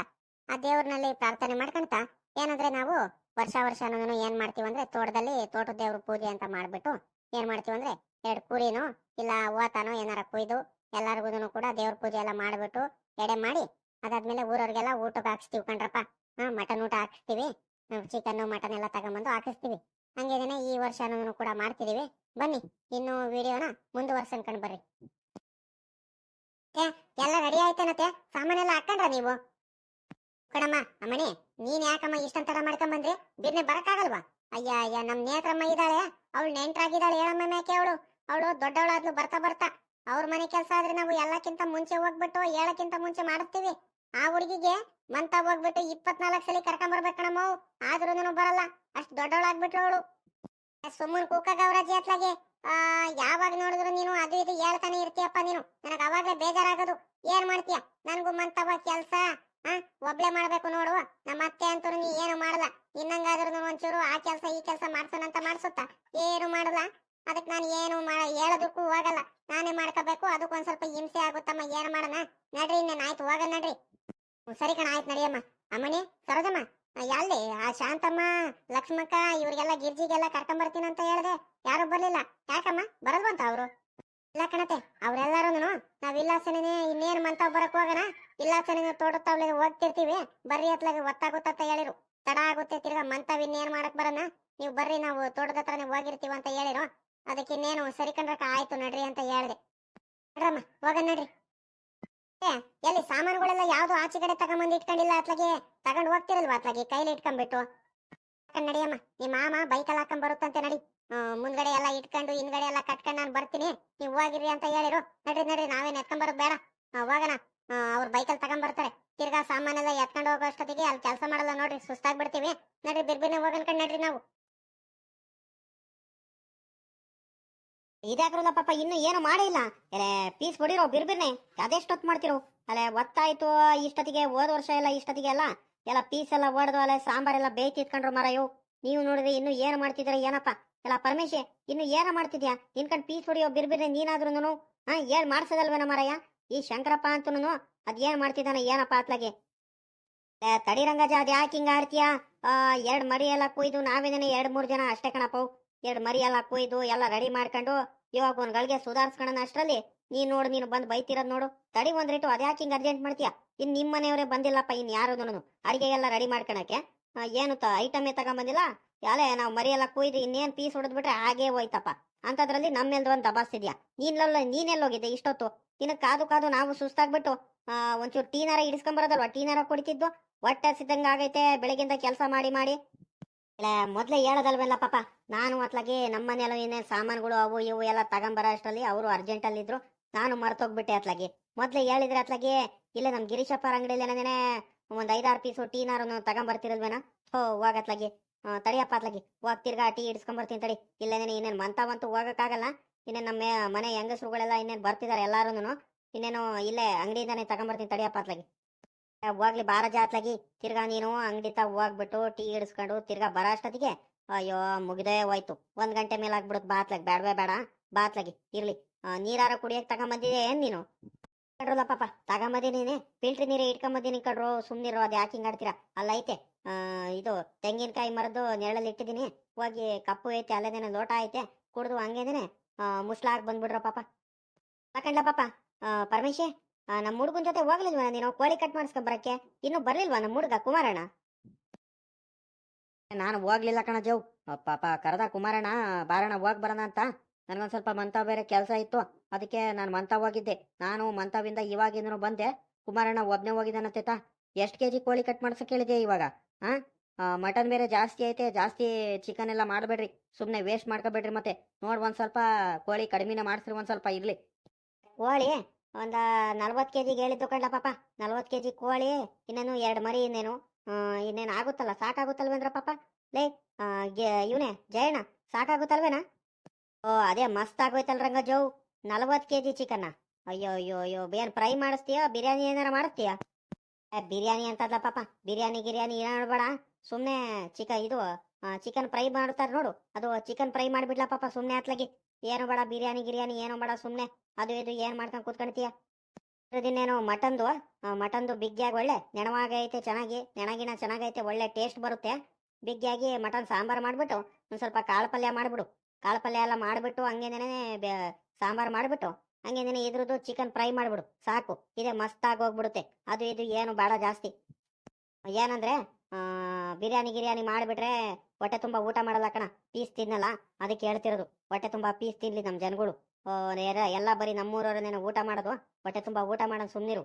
Speaker 1: ಆ ದೇವ್ರನಲ್ಲಿ ಪ್ರಾರ್ಥನೆ ಮಾಡ್ಕೊಂತ ಏನಂದ್ರೆ ನಾವು ವರ್ಷ ವರ್ಷನೂ ಏನ್ ಮಾಡ್ತೀವಿ ಅಂದ್ರೆ ತೋಟದಲ್ಲಿ ತೋಟದ ದೇವ್ರ ಪೂಜೆ ಅಂತ ಮಾಡ್ಬಿಟ್ಟು ಏನ್ ಮಾಡ್ತೀವಿ ಅಂದ್ರೆ ಎರಡು ಕುರಿನೋ ಇಲ್ಲ ಓತಾನೋ ಏನಾರ ಕುಯ್ದು ಎಲ್ಲರಿಗೂ ಕೂಡ ದೇವ್ರ ಪೂಜೆ ಎಲ್ಲ ಮಾಡ್ಬಿಟ್ಟು ಎಡೆ ಮಾಡಿ ಅದಾದ್ಮೇಲೆ ಊರವ್ರಿಗೆಲ್ಲ ಊಟಕ್ಕೆ ಹಾಕಿಸ್ತೀವಿ ಕಣ್ರಪ್ಪ ಹಾ, ಮಟನ್ ಊಟ ಹಾಕಿಸ್ತೀವಿ ಚಿಕನ್ ಮಟನ್ ಎಲ್ಲ ತಗೊಂಬಂದು ಹಾಕಿಸ್ತೀವಿ. ಹಂಗೇನೆ ಈ ವರ್ಷನೂ ಕೂಡ ಮಾಡ್ತಿದೀವಿ. ಬನ್ನಿ, ಇನ್ನು ವಿಡಿಯೋನ ಮುಂದುವರ್ಸನ್ ಕಂಡು ಬರ್ರಿ. ಎಲ್ಲ ರೆಡಿ ಆಯ್ತೇನತ್ತೆ ಸಾಮಾನೆಲ್ಲ ಹಾಕೊಂಡ್ರ ನೀವು? ಕಣಮ್ಮ ಅಮ್ಮಣಿ ನೀನ್ ಯಾಕಮ್ಮ ಇಷ್ಟಂತ ಮಾಡ್ಕೊಂಡ್ ಬಂದ್ರಿ ಬಿರ್ನೆ ಬರಕ್ಕಾಗಲ್ವಾ? ಅಯ್ಯ ಅಯ್ಯ, ನಮ್ ನೇತ್ರಮ್ಮ ಇದ್ದಾಳೆ ಅವಳು ನೆಂಟ್ರಾಗಿದ್ದಾಳೆ ಹೇಳಮ್ಮ ಮ್ಯಾಕೆ ಅವಳು. ಅವಳು ದೊಡ್ಡವಳಾದ್ಲು ಬರ್ತಾ ಬರ್ತಾ. ಅವ್ರ ಮನೆ ಕೆಲಸ ಆದ್ರೆ ನಾವು ಎಲ್ಲಕ್ಕಿಂತ ಮುಂಚೆ ಹೋಗ್ಬಿಟ್ಟು ಹೇಳಕ್ಕಿಂತ ಮುಂಚೆ ಮಾಡಿಸ್ತೀವಿ. ಆ ಹುಡುಗಿಗೆ ಮಂತ ಹೋಗ್ಬಿಟ್ಟು ಇಪ್ಪತ್ನಾಲ್ಕು ಸಲ ಕರ್ಕೊಂಡ್ ಕಣಮ್ಮ ಆದ್ರೂ ಬರಲ್ಲ. ಅಷ್ಟ್ ದೊಡ್ಡವಳಾಗ್ಬಿಟ್ರು ಅವಳು. ಸುಮ್ಮನ್ ಕೂಕ ಗೌರಾಜಿ ಅತ್ಲಾಗೆ, ಆ, ಯಾವಾಗ ನೋಡಿದ್ರು ನೀನು ಅದು ಇದು ಹೇಳ್ತಾನೆ ಇರ್ತೀಯಪ್ಪ ನೀನು. ನನಗ್ ಅವಾಗ್ಲೇ ಬೇಜಾರಾಗೋದು. ಏನ್ ಮಾಡ್ತೀಯ? ನನ್ಗೂ ಮಂತವ ಕೆಲ್ಸ. ಆ, ಒಬ್ಳೆ ಮಾಡ್ಬೇಕು ನೋಡು. ನಮ್ಮ ಅತ್ತೆ ಅಂತೂ ನೀ ಏನು ಮಾಡಲ್ಲ. ಇನ್ನಂಗಾದ್ರೂ ಒಂಚೂರು ಆ ಕೆಲ್ಸ ಈ ಕೆಲ್ಸ ಮಾಡ್ಸೋಣಂತ ಮಾಡ್ಸುತ್ತ. ಏನು ಮಾಡಲ್ಲ? ಅದಕ್ ನಾನು ಏನು ಮಾಡ ಹೇಳೋದಕ್ಕೂ ಹೋಗಲ್ಲ. ನಾನೇ ಮಾಡ್ಕೋಬೇಕು. ಅದಕ್ಕೊಂದ್ ಸ್ವಲ್ಪ ಹಿಂಸೆ ಆಗುತ್ತಮ್ಮ. ಏನ್ ಮಾಡೋಣ? ನಡ್ರಿ, ಇನ್ನೇನ್ ಆಯ್ತು. ಹೋಗಲ್ಲ ನಡ್ರಿ. ಸರಿ ಕಣ, ಆಯ್ತು ನಡಿಯಮ್ಮ ಅಮ್ಮನಿ, ಸರೋಜಮ್ಮ ಎಲ್ಲಿ ಆ, ಶಾಂತಮ್ಮ, ಲಕ್ಷ್ಮಕ್ಕ, ಇವ್ರಿಗೆಲ್ಲ ಗಿರ್ಜಿಗೆಲ್ಲ ಕರ್ಕೊಂಡ್ ಅಂತ ಹೇಳ್ದೆ. ಯಾರು ಬರ್ಲಿಲ್ಲ. ಯಾಕಮ್ಮ? ಬರಲ್ವಂತ ಅವ್ರು? ಇಲ್ಲ ಕಣತೆ ಅವ್ರೆಲ್ಲಾರು ನಾವ್ ಇಲ್ಲಾಸನೇ ಇನ್ನೇನ್ ಮಂತ ಬರಕ್ ಹೋಗೋಣ? ಇಲ್ಲಾಸನೇ ತೋಟದ ಹೋಗ್ತಿರ್ತೀವಿ. ಬರ್ರಿ ಅತ್ಲಾಗ ಒತ್ತಾಗುತ್ತ ಹೇಳಿರು. ತಡ ಆಗುತ್ತೆ, ತಿರ್ಗಾ ಮಂತಾವ್ ಇನ್ನೇನ್ ಮಾಡಕ್ ಬರನ? ನೀವು ಬರ್ರಿ, ನಾವು ತೋಟದ ಹತ್ರನೇ ಹೋಗಿರ್ತೀವಿ ಅಂತ ಹೇಳಿರು. ಅದಕ್ಕೆ ಇನ್ನೇನು ಸರಿ ಕಂಡ್ರಕ ಆಯ್ತು ನಡ್ರಿ ಅಂತ ಹೇಳ್ದೆ. ನಡ್ರಮ್ಮ ಹೋಗ ನಡ್ರಿ. ಎಲ್ಲಿ ಸಾಮಾನುಗಳೆಲ್ಲ ಯಾವ್ದು ಆಚೆ ಕಡೆ ತಗೊಂಬಂದು ಇಟ್ಕೊಂಡಿಲ್ಲ ಅತ್ಲಾಗೆ? ತಗೊಂಡ್ ಹೋಗ್ತಿರಲ್ವಾ ಅತ್ಲಾಗೆ ಕೈಲಿ ಇಟ್ಕೊಂಡ್ಬಿಟ್ಟು? ನಡಿಯಮ್ಮ ನಿಮ್ಮ ಮಾಮ ಬೈಕಲ್ಲಿ ಹಾಕೊಂಡ್ ಬರುತ್ತಂತೆ ನಡಿ. ಮುಂದ್ಗಡೆ ಎಲ್ಲ ಇಟ್ಕೊಂಡು ಹಿಂದ್ಗಡೆ ಎಲ್ಲ ಕಟ್ಕೊಂಡು ನಾನು ಬರ್ತೀನಿ. ನೀವು ಹೋಗಿರಿ ಅಂತ ಹೇಳಿರು. ನಡ್ರಿ ನಡ್ರಿ, ನಾವೇನ್ ಎತ್ಕೊಂಡ್ ಬರೋದ್ ಬೇಡ. ಹೋಗೋಣ. ಅವ್ರ ಬೈಕಲ್ಲಿ ತಗೊಂಡ್ ಬರ್ತಾರೆ. ತಿರ್ಗಾ ಸಾಮಾನೆಲ್ಲ ಎತ್ಕೊಂಡು ಹೋಗೋ ಅಷ್ಟೊತ್ತಿಗೆ ಅಲ್ಲಿ ಕೆಲಸ ಮಾಡಲ್ಲ ನೋಡ್ರಿ, ಸುಸ್ತಾಗ್ಬಿಡ್ತೀವಿ. ನಡ್ರಿ, ಬಿರ್ಬಿರ್ನೆ ಹೋಗನ್ಕಂಡ್ ನಡ್ರಿ ನಾವು.
Speaker 2: ಇದಾಕ್ರಲ್ಲ ಪಾಪ, ಇನ್ನು ಏನು ಮಾಡಿಲ್ಲ. ಏ ಪೀಸ್ ಹೊಡಿರೋ ಬಿರ್ಬಿರ್ನೆ ಅದೆಷ್ಟೊತ್ ಮಾಡ್ತಿರೋ? ಅಲ್ಲೇ ಒತ್ತಾಯ್ತು ಇಷ್ಟೊತ್ತಿಗೆ, ಹೋದ ವರ್ಷ ಎಲ್ಲ ಇಷ್ಟೊತ್ತಿಗೆ ಎಲ್ಲ ಎಲ್ಲ ಪೀಸ್ ಎಲ್ಲ ಹೊಡೆದು ಅಲ್ಲೇ ಸಾಂಬಾರೆಲ್ಲ ಬೇಯ್ತಿತ್ಕೊಂಡ್ರು ಮರಯೋ? ನೀವು ನೋಡಿದ್ರೆ ಇನ್ನು ಏನು ಮಾಡ್ತಿದ್ರೆ ಏನಪ್ಪ? ಎಲ್ಲ ಪರಮೇಶ್, ಇನ್ನು ಏನ ಮಾಡ್ತಿದ್ಯಾ? ಇನ್ಕಂಡ್ ಪೀಸ್ ಹೊಡಿಯೋ ಬಿರ್ಬಿರ್ನೆ ನೀನಾದ್ರೂ ಹಾ, ಏನ್ ಮಾಡ್ಸದಲ್ವೇನ ಮರಯ್ಯ ಈ ಶಂಕರಪ್ಪ ಅಂತನು ಅದ್ ಏನ್ ಮಾಡ್ತಿದ್ದಾನೆ, ಏನಪ್ಪ ಅತ್ಲಾಗೆ? ತಡಿ ರಂಗಜ ಅದ್ ಹಿಂಗ ಆಡ್ತೀಯಾ? ಎರಡ್ ಮರಿ ಎಲ್ಲ ಕುಯ್ದು ನಾವೇನೇ ಎರಡ್ ಮೂರ್ ಜನ ಅಷ್ಟೇ ಕಣಪ್ಪ ಎರಡ್ ಮರಿ ಎಲ್ಲ ಕೊಯ್ದು ಎಲ್ಲ ರೆಡಿ ಮಾಡ್ಕೊಂಡು ಇವಾಗ ಒಂದ್ ಗಳಿಗೆ ಸುಧಾರಿಸ್ಕೊಳ್ಳೋಣ ಅಷ್ಟರಲ್ಲಿ. ನೀನ್ ನೋಡು, ನೀನು ಬಂದ್ ಬೈತಿರೋದ್ ನೋಡು. ತಡಿ ಒಂದ್ ರೇಟು, ಅದ್ಯಾಕೆ ಹಿಂಗ್ ಅರ್ಜೆಂಟ್ ಮಾಡ್ತೀಯಾ? ಇನ್ ನಿಮ್ ಮನೆಯವರೇ ಬಂದಿಲ್ಲಪ್ಪ, ಇನ್ ಯಾರು ಅಡಿಗೆ ಎಲ್ಲ ರೆಡಿ ಮಾಡ್ಕೊಳಕ್ಕೆ. ಏನು ತ ಐಟಮೇ ತಗೊಂಬಂದಿಲ್ಲ? ಯಾಲೆ, ನಾವು ಮರಿ ಎಲ್ಲ ಕೊಯ್ದು ಇನ್ನೇನ್ ಪೀಸ್ ಹೊಡೆದ್ಬಿಟ್ರೆ ಹಾಗೇ ಹೋಯ್ತಪ್ಪ. ಅಂತದ್ರಲ್ಲಿ ನಮ್ಮೆಲ್ದು ಒಂದ್ ದಬಾಸ್ತಿದ್ಯಾ ನೀನೆಲ್ಲ ನೀನೆಲ್ಲೋಗಿದ್ದೆ ಇಷ್ಟೊತ್ತು? ನಿನ್ನ ಕಾದು ಕಾದು ನಾವು ಸುಸ್ತಾಗ್ಬಿಟ್ಟು ಒಂಚೂರು ಟೀನಾರ ಇಡಿಸ್ಕೊಂಬರೋದಲ್ವಾ ಟೀನಾರ ಕುಡಿತಿದ್ದು? ಹೊಟ್ಟೆ ಸಿದ್ದಂಗ ಆಗೈತೆ ಬೆಳಗಿಂದ ಕೆಲಸ ಮಾಡಿ ಮಾಡಿ. ಮೊದ್ಲೇ ಹೇಳೋದಲ್ವಲ್ಲ ಪಾಪ? ನಾನು ಅತ್ಲಾಗೆ ನಮ್ಮ ಮನೆಯಲ್ಲ ಏನೇನು ಸಾಮಾನುಗಳು ಅವು ಇವು ಎಲ್ಲ ತಗೊಂಬರ ಅಷ್ಟರಲ್ಲಿ ಅವರು ಅರ್ಜೆಂಟಲ್ಲಿ ಇದ್ರು ನಾನು ಮರ್ತೋಗ್ಬಿಟ್ಟೆ ಅತ್ಲಾಗೆ. ಮೊದ್ಲೇ ಹೇಳಿದ್ರೆ ಅತ್ಲಾಗೆ, ಇಲ್ಲ ನಮ್ಮ ಗಿರೀಶಪ್ಪ ಅಂಗಡಿಯಲ್ಲಿ ಏನೇನೆ ಒಂದು ಐದಾರು ಪೀಸು ಟೀನಾರು ತಗೊಂಬರ್ತಿರಲ್ವೇನ? ಹೋ ಹೋಗತ್ಲಾಗೆ ತಡಿಯಪ್ಪ ಅತ್ಲಾಗಿ. ಹೋಗ್ ತಿರ್ಗಾ ಟೀ ಇಡ್ಸ್ಕೊಂಬರ್ತೀನಿ ತಡಿ. ಇಲ್ಲೇನೇನೆ ಇನ್ನೇನು ಮಂತಾವಂತೂ ಹೋಗೋಕ್ಕಾಗಲ್ಲ. ಇನ್ನೇನು ನಮ್ಮ ಮನೆ ಹೆಂಗಸರುಗಳೆಲ್ಲ ಇನ್ನೇನು ಬರ್ತಿದ್ದಾರೆ ಎಲ್ಲಾರು ಇನ್ನೇನು ಇಲ್ಲೇ ಅಂಗಡಿಯಿಂದಾನೆ ತಗೊಂಬರ್ತೀನಿ ತಡಿಯಪ್ಪ ಅತ್ಲಾಗೆ. ಹೋಗ್ಲಿ ಬಾರ ಜಾತ್ಲಾಗಿ. ತಿರ್ಗಾ ನೀನು ಅಂಗಡಿ ತ ಹೋಗ್ಬಿಟ್ಟು ಟೀ ಇಡಿಸ್ಕೊಂಡು ತಿರ್ಗಾ ಬರ ಅಷ್ಟೊತ್ತಿಗೆ ಅಯ್ಯೋ ಮುಗಿದೇ ಹೋಯ್ತು. ಒಂದ್ ಗಂಟೆ ಮೇಲೆ ಆಗ್ಬಿಡುತ್ತೆ ಬಾತ್ಲಾಗಿ. ಬೇಡವೇ ಬೇಡ. ಬಾತ್ಲಾಗಿ. ಇರ್ಲಿ. ನೀರಾರ ಕುಡಿಯಕ್ ತಗೊಂಬಂದಿದೆ ಏನ್ ನೀನು? ಕಡ್ರಲ್ಲ ಪಾಪ. ತಗೊಂಬಂದಿನಿ ಫಿಲ್ಟರ್ ನೀರೇ ಇಟ್ಕೊಂಬಂದಿನಿ ಕಡ್ರು. ಸುಮ್ನಿರೋ. ಅದು ಯಾಕೆ ಆಡ್ತೀರಾ? ಅಲ್ಲ ಐತೆ. ಆ, ಇದು ತೆಂಗಿನಕಾಯಿ ಮರದ್ದು ನೆರಳಲ್ಲಿ ಇಟ್ಟಿದ್ದೀನಿ ಹೋಗಿ ಕಪ್ಪು ಐತೆ ಅಲ್ಲೇದೇನೆ ಲೋಟ ಐತೆ. ಕುಡ್ದು ಹಂಗೇದೇನೆ ಮುಸ್ಲಾಗ್ ಬಂದ್ಬಿಡ್ರ ಪಾಪ. ತಕಂಡ್ಲ ಪಾಪ. ಪರಮೇಶೆ. ನಮ್ಮ ಹುಡುಗನ ಜೊತೆ ಹೋಗ್ಲಿಲ್ವಾ ನೀನು ಕೋಳಿ ಕಟ್ ಮಾಡಿಸ್ಕೊಂಡ್ ಬರಕ್ಕೆ ಇನ್ನು ಬರ್ಲಿಲ್ವಾ ನಮ್ಮ ಹುಡುಗ, ಕುಮಾರಣ್ಣ? ನಾನು ಹೋಗ್ಲಿಲ್ಲ ಕಣ ಜವ್ ಪಾಪ ಕರೆದ ಕುಮಾರಣ್ಣ, ಬಾರಣ್ಣ ಹೋಗ್ ಬರೋಣ ಅಂತ. ನನಗೊಂದ್ ಸ್ವಲ್ಪ ಮಂತ ಬೇರೆ ಕೆಲಸ ಇತ್ತು. ಅದಕ್ಕೆ ನಾನು ಮಂತ ಹೋಗಿದ್ದೆ. ನಾನು ಮಂತಾವಿಂದ ಇವಾಗಿಂದನು ಬಂದೆ. ಕುಮಾರಣ್ಣ ಒಬ್ನೇ ತಾ ಎಷ್ಟು ಕೆ ಜಿ ಕೋಳಿ ಕಟ್ ಮಾಡ್ಸಕ್ ಹೇಳಿದೆ ಇವಾಗ? ಆ? ಮಟನ್ ಬೇರೆ ಜಾಸ್ತಿ ಐತೆ. ಜಾಸ್ತಿ ಚಿಕನ್ ಎಲ್ಲ ಮಾಡಬೇಡ್ರಿ. ಸುಮ್ಮನೆ ವೇಸ್ಟ್ ಮಾಡ್ಕೋಬೇಡ್ರಿ ಮತ್ತೆ. ನೋಡ್ ಒಂದ್ ಸ್ವಲ್ಪ ಕೋಳಿ ಕಡಿಮೆನೇ ಮಾಡಿಸ್ರಿ, ಒಂದ್ ಸ್ವಲ್ಪ ಇರ್ಲಿ. ಕೋಳಿ? ಒಂದ ನಲ್ವತ್ತು ಕೆ ಜಿಗೆ ಹೇಳಿದ್ದು ಕಂಡ ಪಾಪ. ನಲ್ವತ್ತು ಕೆ ಜಿ ಕೋಳಿ ಇನ್ನೇನು ಎರಡು ಮರಿ ಇನ್ನೇನು ಇನ್ನೇನು ಆಗುತ್ತಲ್ಲ ಸಾಕಾಗುತ್ತಲ್ವೇಂದ್ರ ಪಾಪ? ಲೇ ಇವನೇ ಜಯಣ್ಣ ಸಾಕಾಗುತ್ತಲ್ವೇನಾ? ಓ ಅದೇ ಮಸ್ತ್ ಆಗೋಯ್ತಲ್ ರಂಗ ಜೋ ನಲ್ವತ್ತು ಕೆ ಜಿ ಚಿಕನ್ನ. ಅಯ್ಯೋ ಅಯ್ಯೋ ಅಯ್ಯೋ ಬೇನ್ ಫ್ರೈ ಮಾಡಿಸ್ತೀಯಾ ಬಿರಿಯಾನಿ ಏನಾರ ಮಾಡಿಸ್ತೀಯಾ? ಏ, ಬಿರಿಯಾನಿ ಅಂತಲ್ಲ ಪಾಪ ಬಿರಿಯಾನಿ ಗಿರಿಯಾನಿ ಏನ ಬೇಡ ಸುಮ್ಮನೆ ಚಿಕನ್ ಇದು ಚಿಕನ್ ಫ್ರೈ ಮಾಡ್ತಾರೆ ನೋಡು. ಅದು ಚಿಕನ್ ಫ್ರೈ ಮಾಡಿಬಿಡ್ಲ ಪಾಪ ಸುಮ್ಮನೆ ಹತ್ಲಾಗಿ ಏನು ಬೇಡ, ಬಿರಿಯಾನಿ, ಗಿರಿಯಾನಿ, ಏನು ಬೇಡ ಸುಮ್ಮನೆ ಅದು ಇದು, ಏನ್ ಮಾಡ್ಕೊಂಡು ಕೂತ್ಕೊಂತೀಯ ಮಟನ್ ಮಟನ್ದು ಮಟನ್ದು ಬಿಗ್ಗಿಯಾಗಿ ಒಳ್ಳೆ, ನೆಣವಾಗೈತೆ ಚೆನ್ನಾಗಿ, ನೆಣಗಿನ ಚೆನ್ನಾಗೈತೆ, ಒಳ್ಳೆ ಟೇಸ್ಟ್ ಬರುತ್ತೆ. ಬಿಗ್ಗಿಯಾಗಿ ಮಟನ್ ಸಾಂಬಾರ್ ಮಾಡಿಬಿಟ್ಟು ಒಂದ್ ಸ್ವಲ್ಪ ಕಾಳು ಪಲ್ಯ ಮಾಡ್ಬಿಡು. ಕಾಳು ಪಲ್ಯ ಎಲ್ಲ ಮಾಡ್ಬಿಟ್ಟು ಹಂಗೇನೇ ಸಾಂಬಾರ್ ಮಾಡಿಬಿಟ್ಟು ಹಂಗೇನೇ ಇದ್ರದ್ದು ಚಿಕನ್ ಫ್ರೈ ಮಾಡಿಬಿಡು. ಸಾಕು. ಇದೇ ಮಸ್ತಾಗಿ ಹೋಗ್ಬಿಡುತ್ತೆ. ಅದು ಇದು, ಏನು ಬೇಡ ಜಾಸ್ತಿ. ಏನಂದ್ರೆ ಬಿರಿಯಾನಿ ಗಿರಿಯಾನಿ ಮಾಡಿಬಿಟ್ರೆ ಹೊಟ್ಟೆ ತುಂಬ ಊಟ ಮಾಡಲ್ಲ ಕಣ, ಪೀಸ್ ತಿನ್ನಲ್ಲ. ಅದಕ್ಕೆ ಹೇಳ್ತಿರೋದು, ಹೊಟ್ಟೆ ತುಂಬ ಪೀಸ್ ತಿನ್ಲಿ ನಮ್ಮ ಜನಗಳು. ಎಲ್ಲ ಬರೀ ನಮ್ಮೂರವ್ರನ್ನೇನೋ ಊಟ ಮಾಡೋದು, ಹೊಟ್ಟೆ ತುಂಬ ಊಟ ಮಾಡೋದು ಸುಮ್ಮನಿರು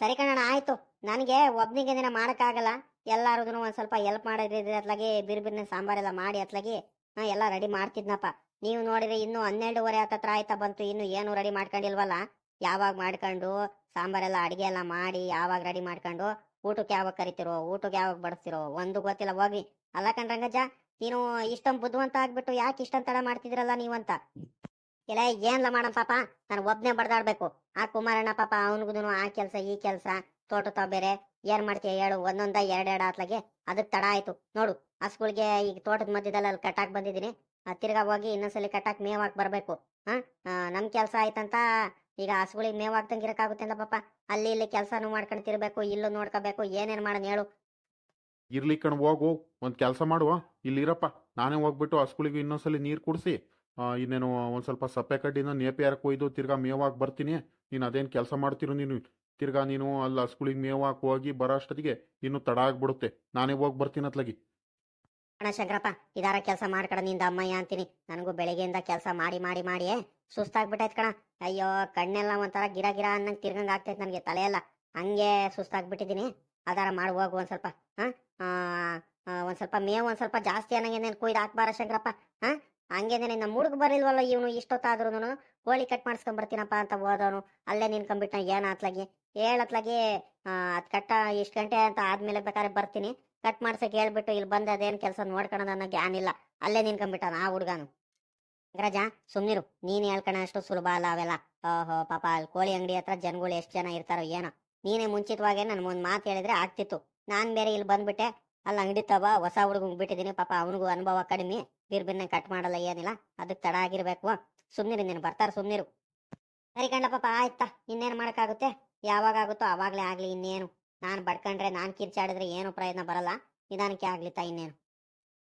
Speaker 2: ಸರಿ ಕಣಣ್ಣ, ಆಯಿತು. ನನಗೆ ಒಬ್ಬನಿಗೆ ದಿನ ಮಾಡೋಕ್ಕಾಗಲ್ಲ. ಎಲ್ಲಾರು ಒಂದು ಸ್ವಲ್ಪ ಎಲ್ಪ್ ಮಾಡಿದ್ರೆ ಅತ್ಲಾಗಿ ಬಿರ್ ಬಿರ್ನೆ ಸಾಂಬಾರೆಲ್ಲ ಮಾಡಿ ಅತ್ಲಾಗಿ ನಾ ಎಲ್ಲ ರೆಡಿ ಮಾಡ್ತಿದ್ನಪ್ಪ. ನೀವು ನೋಡಿದ್ರೆ ಇನ್ನು ಹನ್ನೆರಡುವರೆ ಹತ್ತತ್ರ ಆಯ್ತಾ ಬಂತು, ಇನ್ನು ಏನು ರೆಡಿ ಮಾಡ್ಕೊಂಡಿಲ್ವಲ್ಲ? ಯಾವಾಗ ಮಾಡ್ಕೊಂಡು, ಸಾಂಬಾರೆಲ್ಲ ಅಡುಗೆ ಎಲ್ಲ ಮಾಡಿ, ಯಾವಾಗ ರೆಡಿ ಮಾಡ್ಕೊಂಡು ಊಟಕ್ಕೆ ಯಾವಾಗ ಕರಿತಿರೋ, ಊಟಕ್ಕೆ ಯಾವಾಗ ಬಡಿಸ್ತಿರೋ, ಒಂದು ಗೊತ್ತಿಲ್ಲ. ಹೋಗಿ, ಅಲ್ಲ ಕಣ್ರಂಗಜ್ಜ ನೀನು ಇಷ್ಟೊಂದು ಬುದ್ಧಿವಂತ ಆಗ್ಬಿಟ್ಟು ಯಾಕೆ ಇಷ್ಟೊಂದು ತಡ ಮಾಡ್ತಿದ್ರಲ್ಲ ನೀವಂತ? ಇಲ್ಲ, ಏನ್ಲ ಮಾಡಮ್ ಪಾಪ? ನಾನು ಒಬ್ನೇ ಬಡ್ದಾಡ್ಬೇಕು. ಆ ಕುಮಾರಣ್ಣ ಪಾಪ ಅವನಿಗೂ ಆ ಕೆಲಸ, ಈ ಕೆಲಸ ತೋಟ ತಾವ್ ಬೇರೆ. ಏನ್ ಮಾಡ್ತೀಯ ಹೇಳು, ಒಂದೊಂದ ಎರಡೆರಡು ಆತ್ಲಗೆ ಅದಕ್ಕೆ ತಡ ಆಯ್ತು. ನೋಡು, ಹಸ್ಗಳಿಗೆ ಈಗ ತೋಟದ ಮಧ್ಯದಲ್ಲಿ ಅಲ್ಲಿ ಕಟ್ಟಾಕ್ ಬಂದಿದ್ದೀನಿ ತಿರ್ಗಾ ಹೋಗಿ ಇನ್ನೊಂದ್ಸಲಿ ಕಟ್ಟಾಕ್ ಮೇವಾಕ್ ಬರ್ಬೇಕು. ಹಾ ನಮ್ ಕೆಲಸ ಆಯ್ತಂತ ಈಗ ಹಸುಗಳಿಗೆ ಮೇವು ಹಾಕ್ದಂಗೆ ಇರಕ್ಕಾಗುತ್ತಿಲ್ಲ ಪಾಪ. ಅಲ್ಲಿ ಇಲ್ಲಿ ಕೆಲಸನೂ ಮಾಡ್ಕೊಂತಿರ್ಬೇಕು ಇಲ್ಲೂ ನೋಡ್ಕೋಬೇಕು, ಏನೇನ್ ಮಾಡೋಣ ಹೇಳು.
Speaker 3: ಇರ್ಲಿ ಕಣ್, ಹೋಗು, ಒಂದು ಕೆಲಸ ಮಾಡುವ. ಇಲ್ಲಿರಪ್ಪ ನಾನೇ ಹೋಗ್ಬಿಟ್ಟು ಹಸುಗಳಿಗೆ ಇನ್ನೊಂದ್ಸಲಿ ನೀರು ಕುಡಿಸಿ ಇನ್ನೇನು ಒಂದು ಸ್ವಲ್ಪ ಸಪ್ಪೆ ಕಡ್ಡಿನ ನೇಪಿಯಾರ ಕೊಯ್ದು ತಿರ್ಗಾ ಮೇವಾಕ್ ಬರ್ತೀನಿ. ನೀನು ಅದೇನು ಕೆಲಸ ಮಾಡ್ತಿರೋ ನೀನು? ತಿರ್ಗಾ ನೀನು ಅಲ್ಲಿ ಹಸುಗಳಿಗೆ ಮೇವು ಹಾಕಿ ಹೋಗಿ ಬರೋ ಅಷ್ಟೊತ್ತಿಗೆ ಇನ್ನು ತಡ ಆಗ್ಬಿಡುತ್ತೆ. ನಾನೇ ಹೋಗಿ ಬರ್ತೀನಿ
Speaker 2: ಕಣ ಶಂಕರಪ್ಪ, ಇದಾರ ಕೆಲಸ ಮಾಡ್ಕಡ ನಿಂದ ಅಮ್ಮಯ್ಯ ಅಂತೀನಿ. ನನಗೂ ಬೆಳಗ್ಗೆಯಿಂದ ಕೆಲಸ ಮಾಡಿ ಮಾಡಿ ಮಾಡಿ ಸುಸ್ತಾಗ್ಬಿಟ್ಟೈತ್ ಕಣ. ಅಯ್ಯೋ, ಕಣ್ಣೆಲ್ಲ ಒಂಥರ ಗಿರ ಗಿರ ಅನ್ನಂಗೆ ತಿರ್ಗಂಗೆ ಆಗ್ತೈತೆ ನನಗೆ ತಲೆಯೆಲ್ಲ. ಹಂಗೆ ಸುಸ್ತಾಗ್ಬಿಟ್ಟಿದ್ದೀನಿ. ಅದಾರ ಮಾಡಿ, ಹೋಗು ಒಂದ್ ಸ್ವಲ್ಪ. ಹಾಂ? ಒಂದ್ ಸ್ವಲ್ಪ ಮೇವು, ಒಂದು ಸ್ವಲ್ಪ ಜಾಸ್ತಿ ಅನ್ನಂಗೆ ಕೊಯ್ದು ಹಾಕ್ಬಾರ ಶಂಕರಪ್ಪ. ಹಾ? ಹಂಗೇನೆ ನಮ್ಮ ಹುಡುಗ ಬರಿಲ್ವಲ್ಲ ಇವನು, ಇಷ್ಟೊತ್ತಾದ್ರೂ ಕೋಳಿ ಕಟ್ ಮಾಡಿಸ್ಕೊಂಬರ್ತೀನಪ್ಪ ಅಂತ ಹೋದವನು. ಅಲ್ಲೇ ನಿನ್ಕೊಂಡ್ಬಿಟ್ಟ ಏನ್ ಅತ್ಲಾಗಿ ಹೇಳತ್ಲಾಗಿ ಅದು ಕಟ್ಟ ಇಷ್ಟು ಗಂಟೆ ಅಂತ ಆದ್ಮೇಲೆ ಬೇಕಾದ್ರೆ ಬರ್ತೀನಿ. ಕಟ್ ಮಾಡ್ಸಕ್ ಹೇಳ್ಬಿಟ್ಟು ಇಲ್ಲಿ ಬಂದ ಅದೇನ್ ಕೆಲಸ ನೋಡ್ಕೊಳೋದು ಅನ್ನೋ ಜ್ಞಾನ ಇಲ್ಲ. ಅಲ್ಲೇ ನಿನ್ಕೊಂಡ್ಬಿಟ್ಟ ಆ ಹುಡುಗನು. ಗ್ರಜ ಸುಮ್ನಿರು. ನೀನ್ ಹೇಳ್ಕಣ ಅಷ್ಟು ಸುಲಭ ಅಲ್ಲ ಅವೆಲ್ಲ. ಓಹೋ, ಪಾಪ, ಅಲ್ಲಿ ಕೋಳಿ ಅಂಗಡಿ ಹತ್ರ ಜನಗಳು ಎಷ್ಟು ಜನ ಇರ್ತಾರೋ ಏನೋ. ನೀನೇ ಮುಂಚಿತವಾಗಿ ನನ್ ಒಂದ್ ಮಾತು ಹೇಳಿದ್ರೆ ಆಗ್ತಿತ್ತು. ನಾನ್ ಬೇರೆ ಇಲ್ಲಿ ಬಂದ್ಬಿಟ್ಟೆ. ಅಲ್ಲಿ ಅಂಗಡಿ ತವ, ಹೊಸ ಹುಡುಗ ಬಿಟ್ಟಿದ್ದೀನಿ ಪಾಪ ಅವನಿಗೂ ಅನುಭವ ಕಡಿಮೆ. ಬಿರ್ಬಿನ್ನ ಕಟ್ ಮಾಡಲ್ಲ ಏನಿಲ್ಲ. ಅದಕ್ಕೆ ತಡ ಆಗಿರ್ಬೇಕು. ಸುಮ್ನಿರು, ನೀನು ಬರ್ತಾರ ಸುಮ್ನಿರು. ಸರಿ ಕಂಡ ಪಾಪ, ಆಯ್ತಾ. ಇನ್ನೇನ್ ಮಾಡಕ್ಕಾಗುತ್ತೆ? ಯಾವಾಗ ಆಗುತ್ತೋ ಅವಾಗ್ಲೇ ಆಗ್ಲಿ ಇನ್ನೇನು. ನಾನ್ ಬಡ್ಕಂಡ್ರೆ ನಾನು ಕಿರ್ಚಾಡಿದ್ರೆ ಏನು ಪ್ರಯತ್ನ ಬರಲ್ಲ. ನಿಧಾನಕ್ಕೆ ಆಗ್ಲಿ ತಾಯಿ ಇನ್ನೇನು.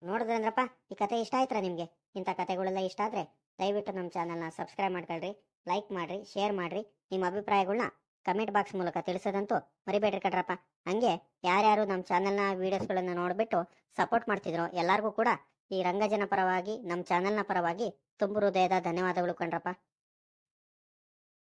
Speaker 2: ನೋಡಿದ್ರಂದ್ರಪ್ಪ ಈ ಕತೆ ಇಷ್ಟ ಆಯ್ತಾ ನಿಮ್ಗೆ? ಇಂಥ ಕತೆಗಳೆಲ್ಲ ಇಷ್ಟ ಆದ್ರೆ ದಯವಿಟ್ಟು ನಮ್ಮ ಚಾನಲ್ನ ಸಬ್ಸ್ಕ್ರೈಬ್ ಮಾಡ್ಕೊಳ್ರಿ, ಲೈಕ್ ಮಾಡ್ರಿ, ಶೇರ್ ಮಾಡ್ರಿ. ನಿಮ್ಮ ಅಭಿಪ್ರಾಯಗಳನ್ನ ಕಮೆಂಟ್ ಬಾಕ್ಸ್ ಮೂಲಕ ತಿಳಿಸೋದಂತೂ ಮರಿಬೇಡ್ರಿ ಕಣ್ರಪ್ಪ. ಹಂಗೆ ಯಾರ್ಯಾರು ನಮ್ಮ ಚಾನಲ್ನ ವಿಡಿಯೋಸ್ಗಳನ್ನ ನೋಡ್ಬಿಟ್ಟು ಸಪೋರ್ಟ್ ಮಾಡ್ತಿದ್ರು ಎಲ್ಲರಿಗೂ ಕೂಡ ಈ ರಂಗಜನ ಪರವಾಗಿ, ನಮ್ಮ ಚಾನಲ್ನ ಪರವಾಗಿ ತುಂಬು ಹೃದಯದ ಧನ್ಯವಾದಗಳು ಕಣ್ರಪ್ಪ.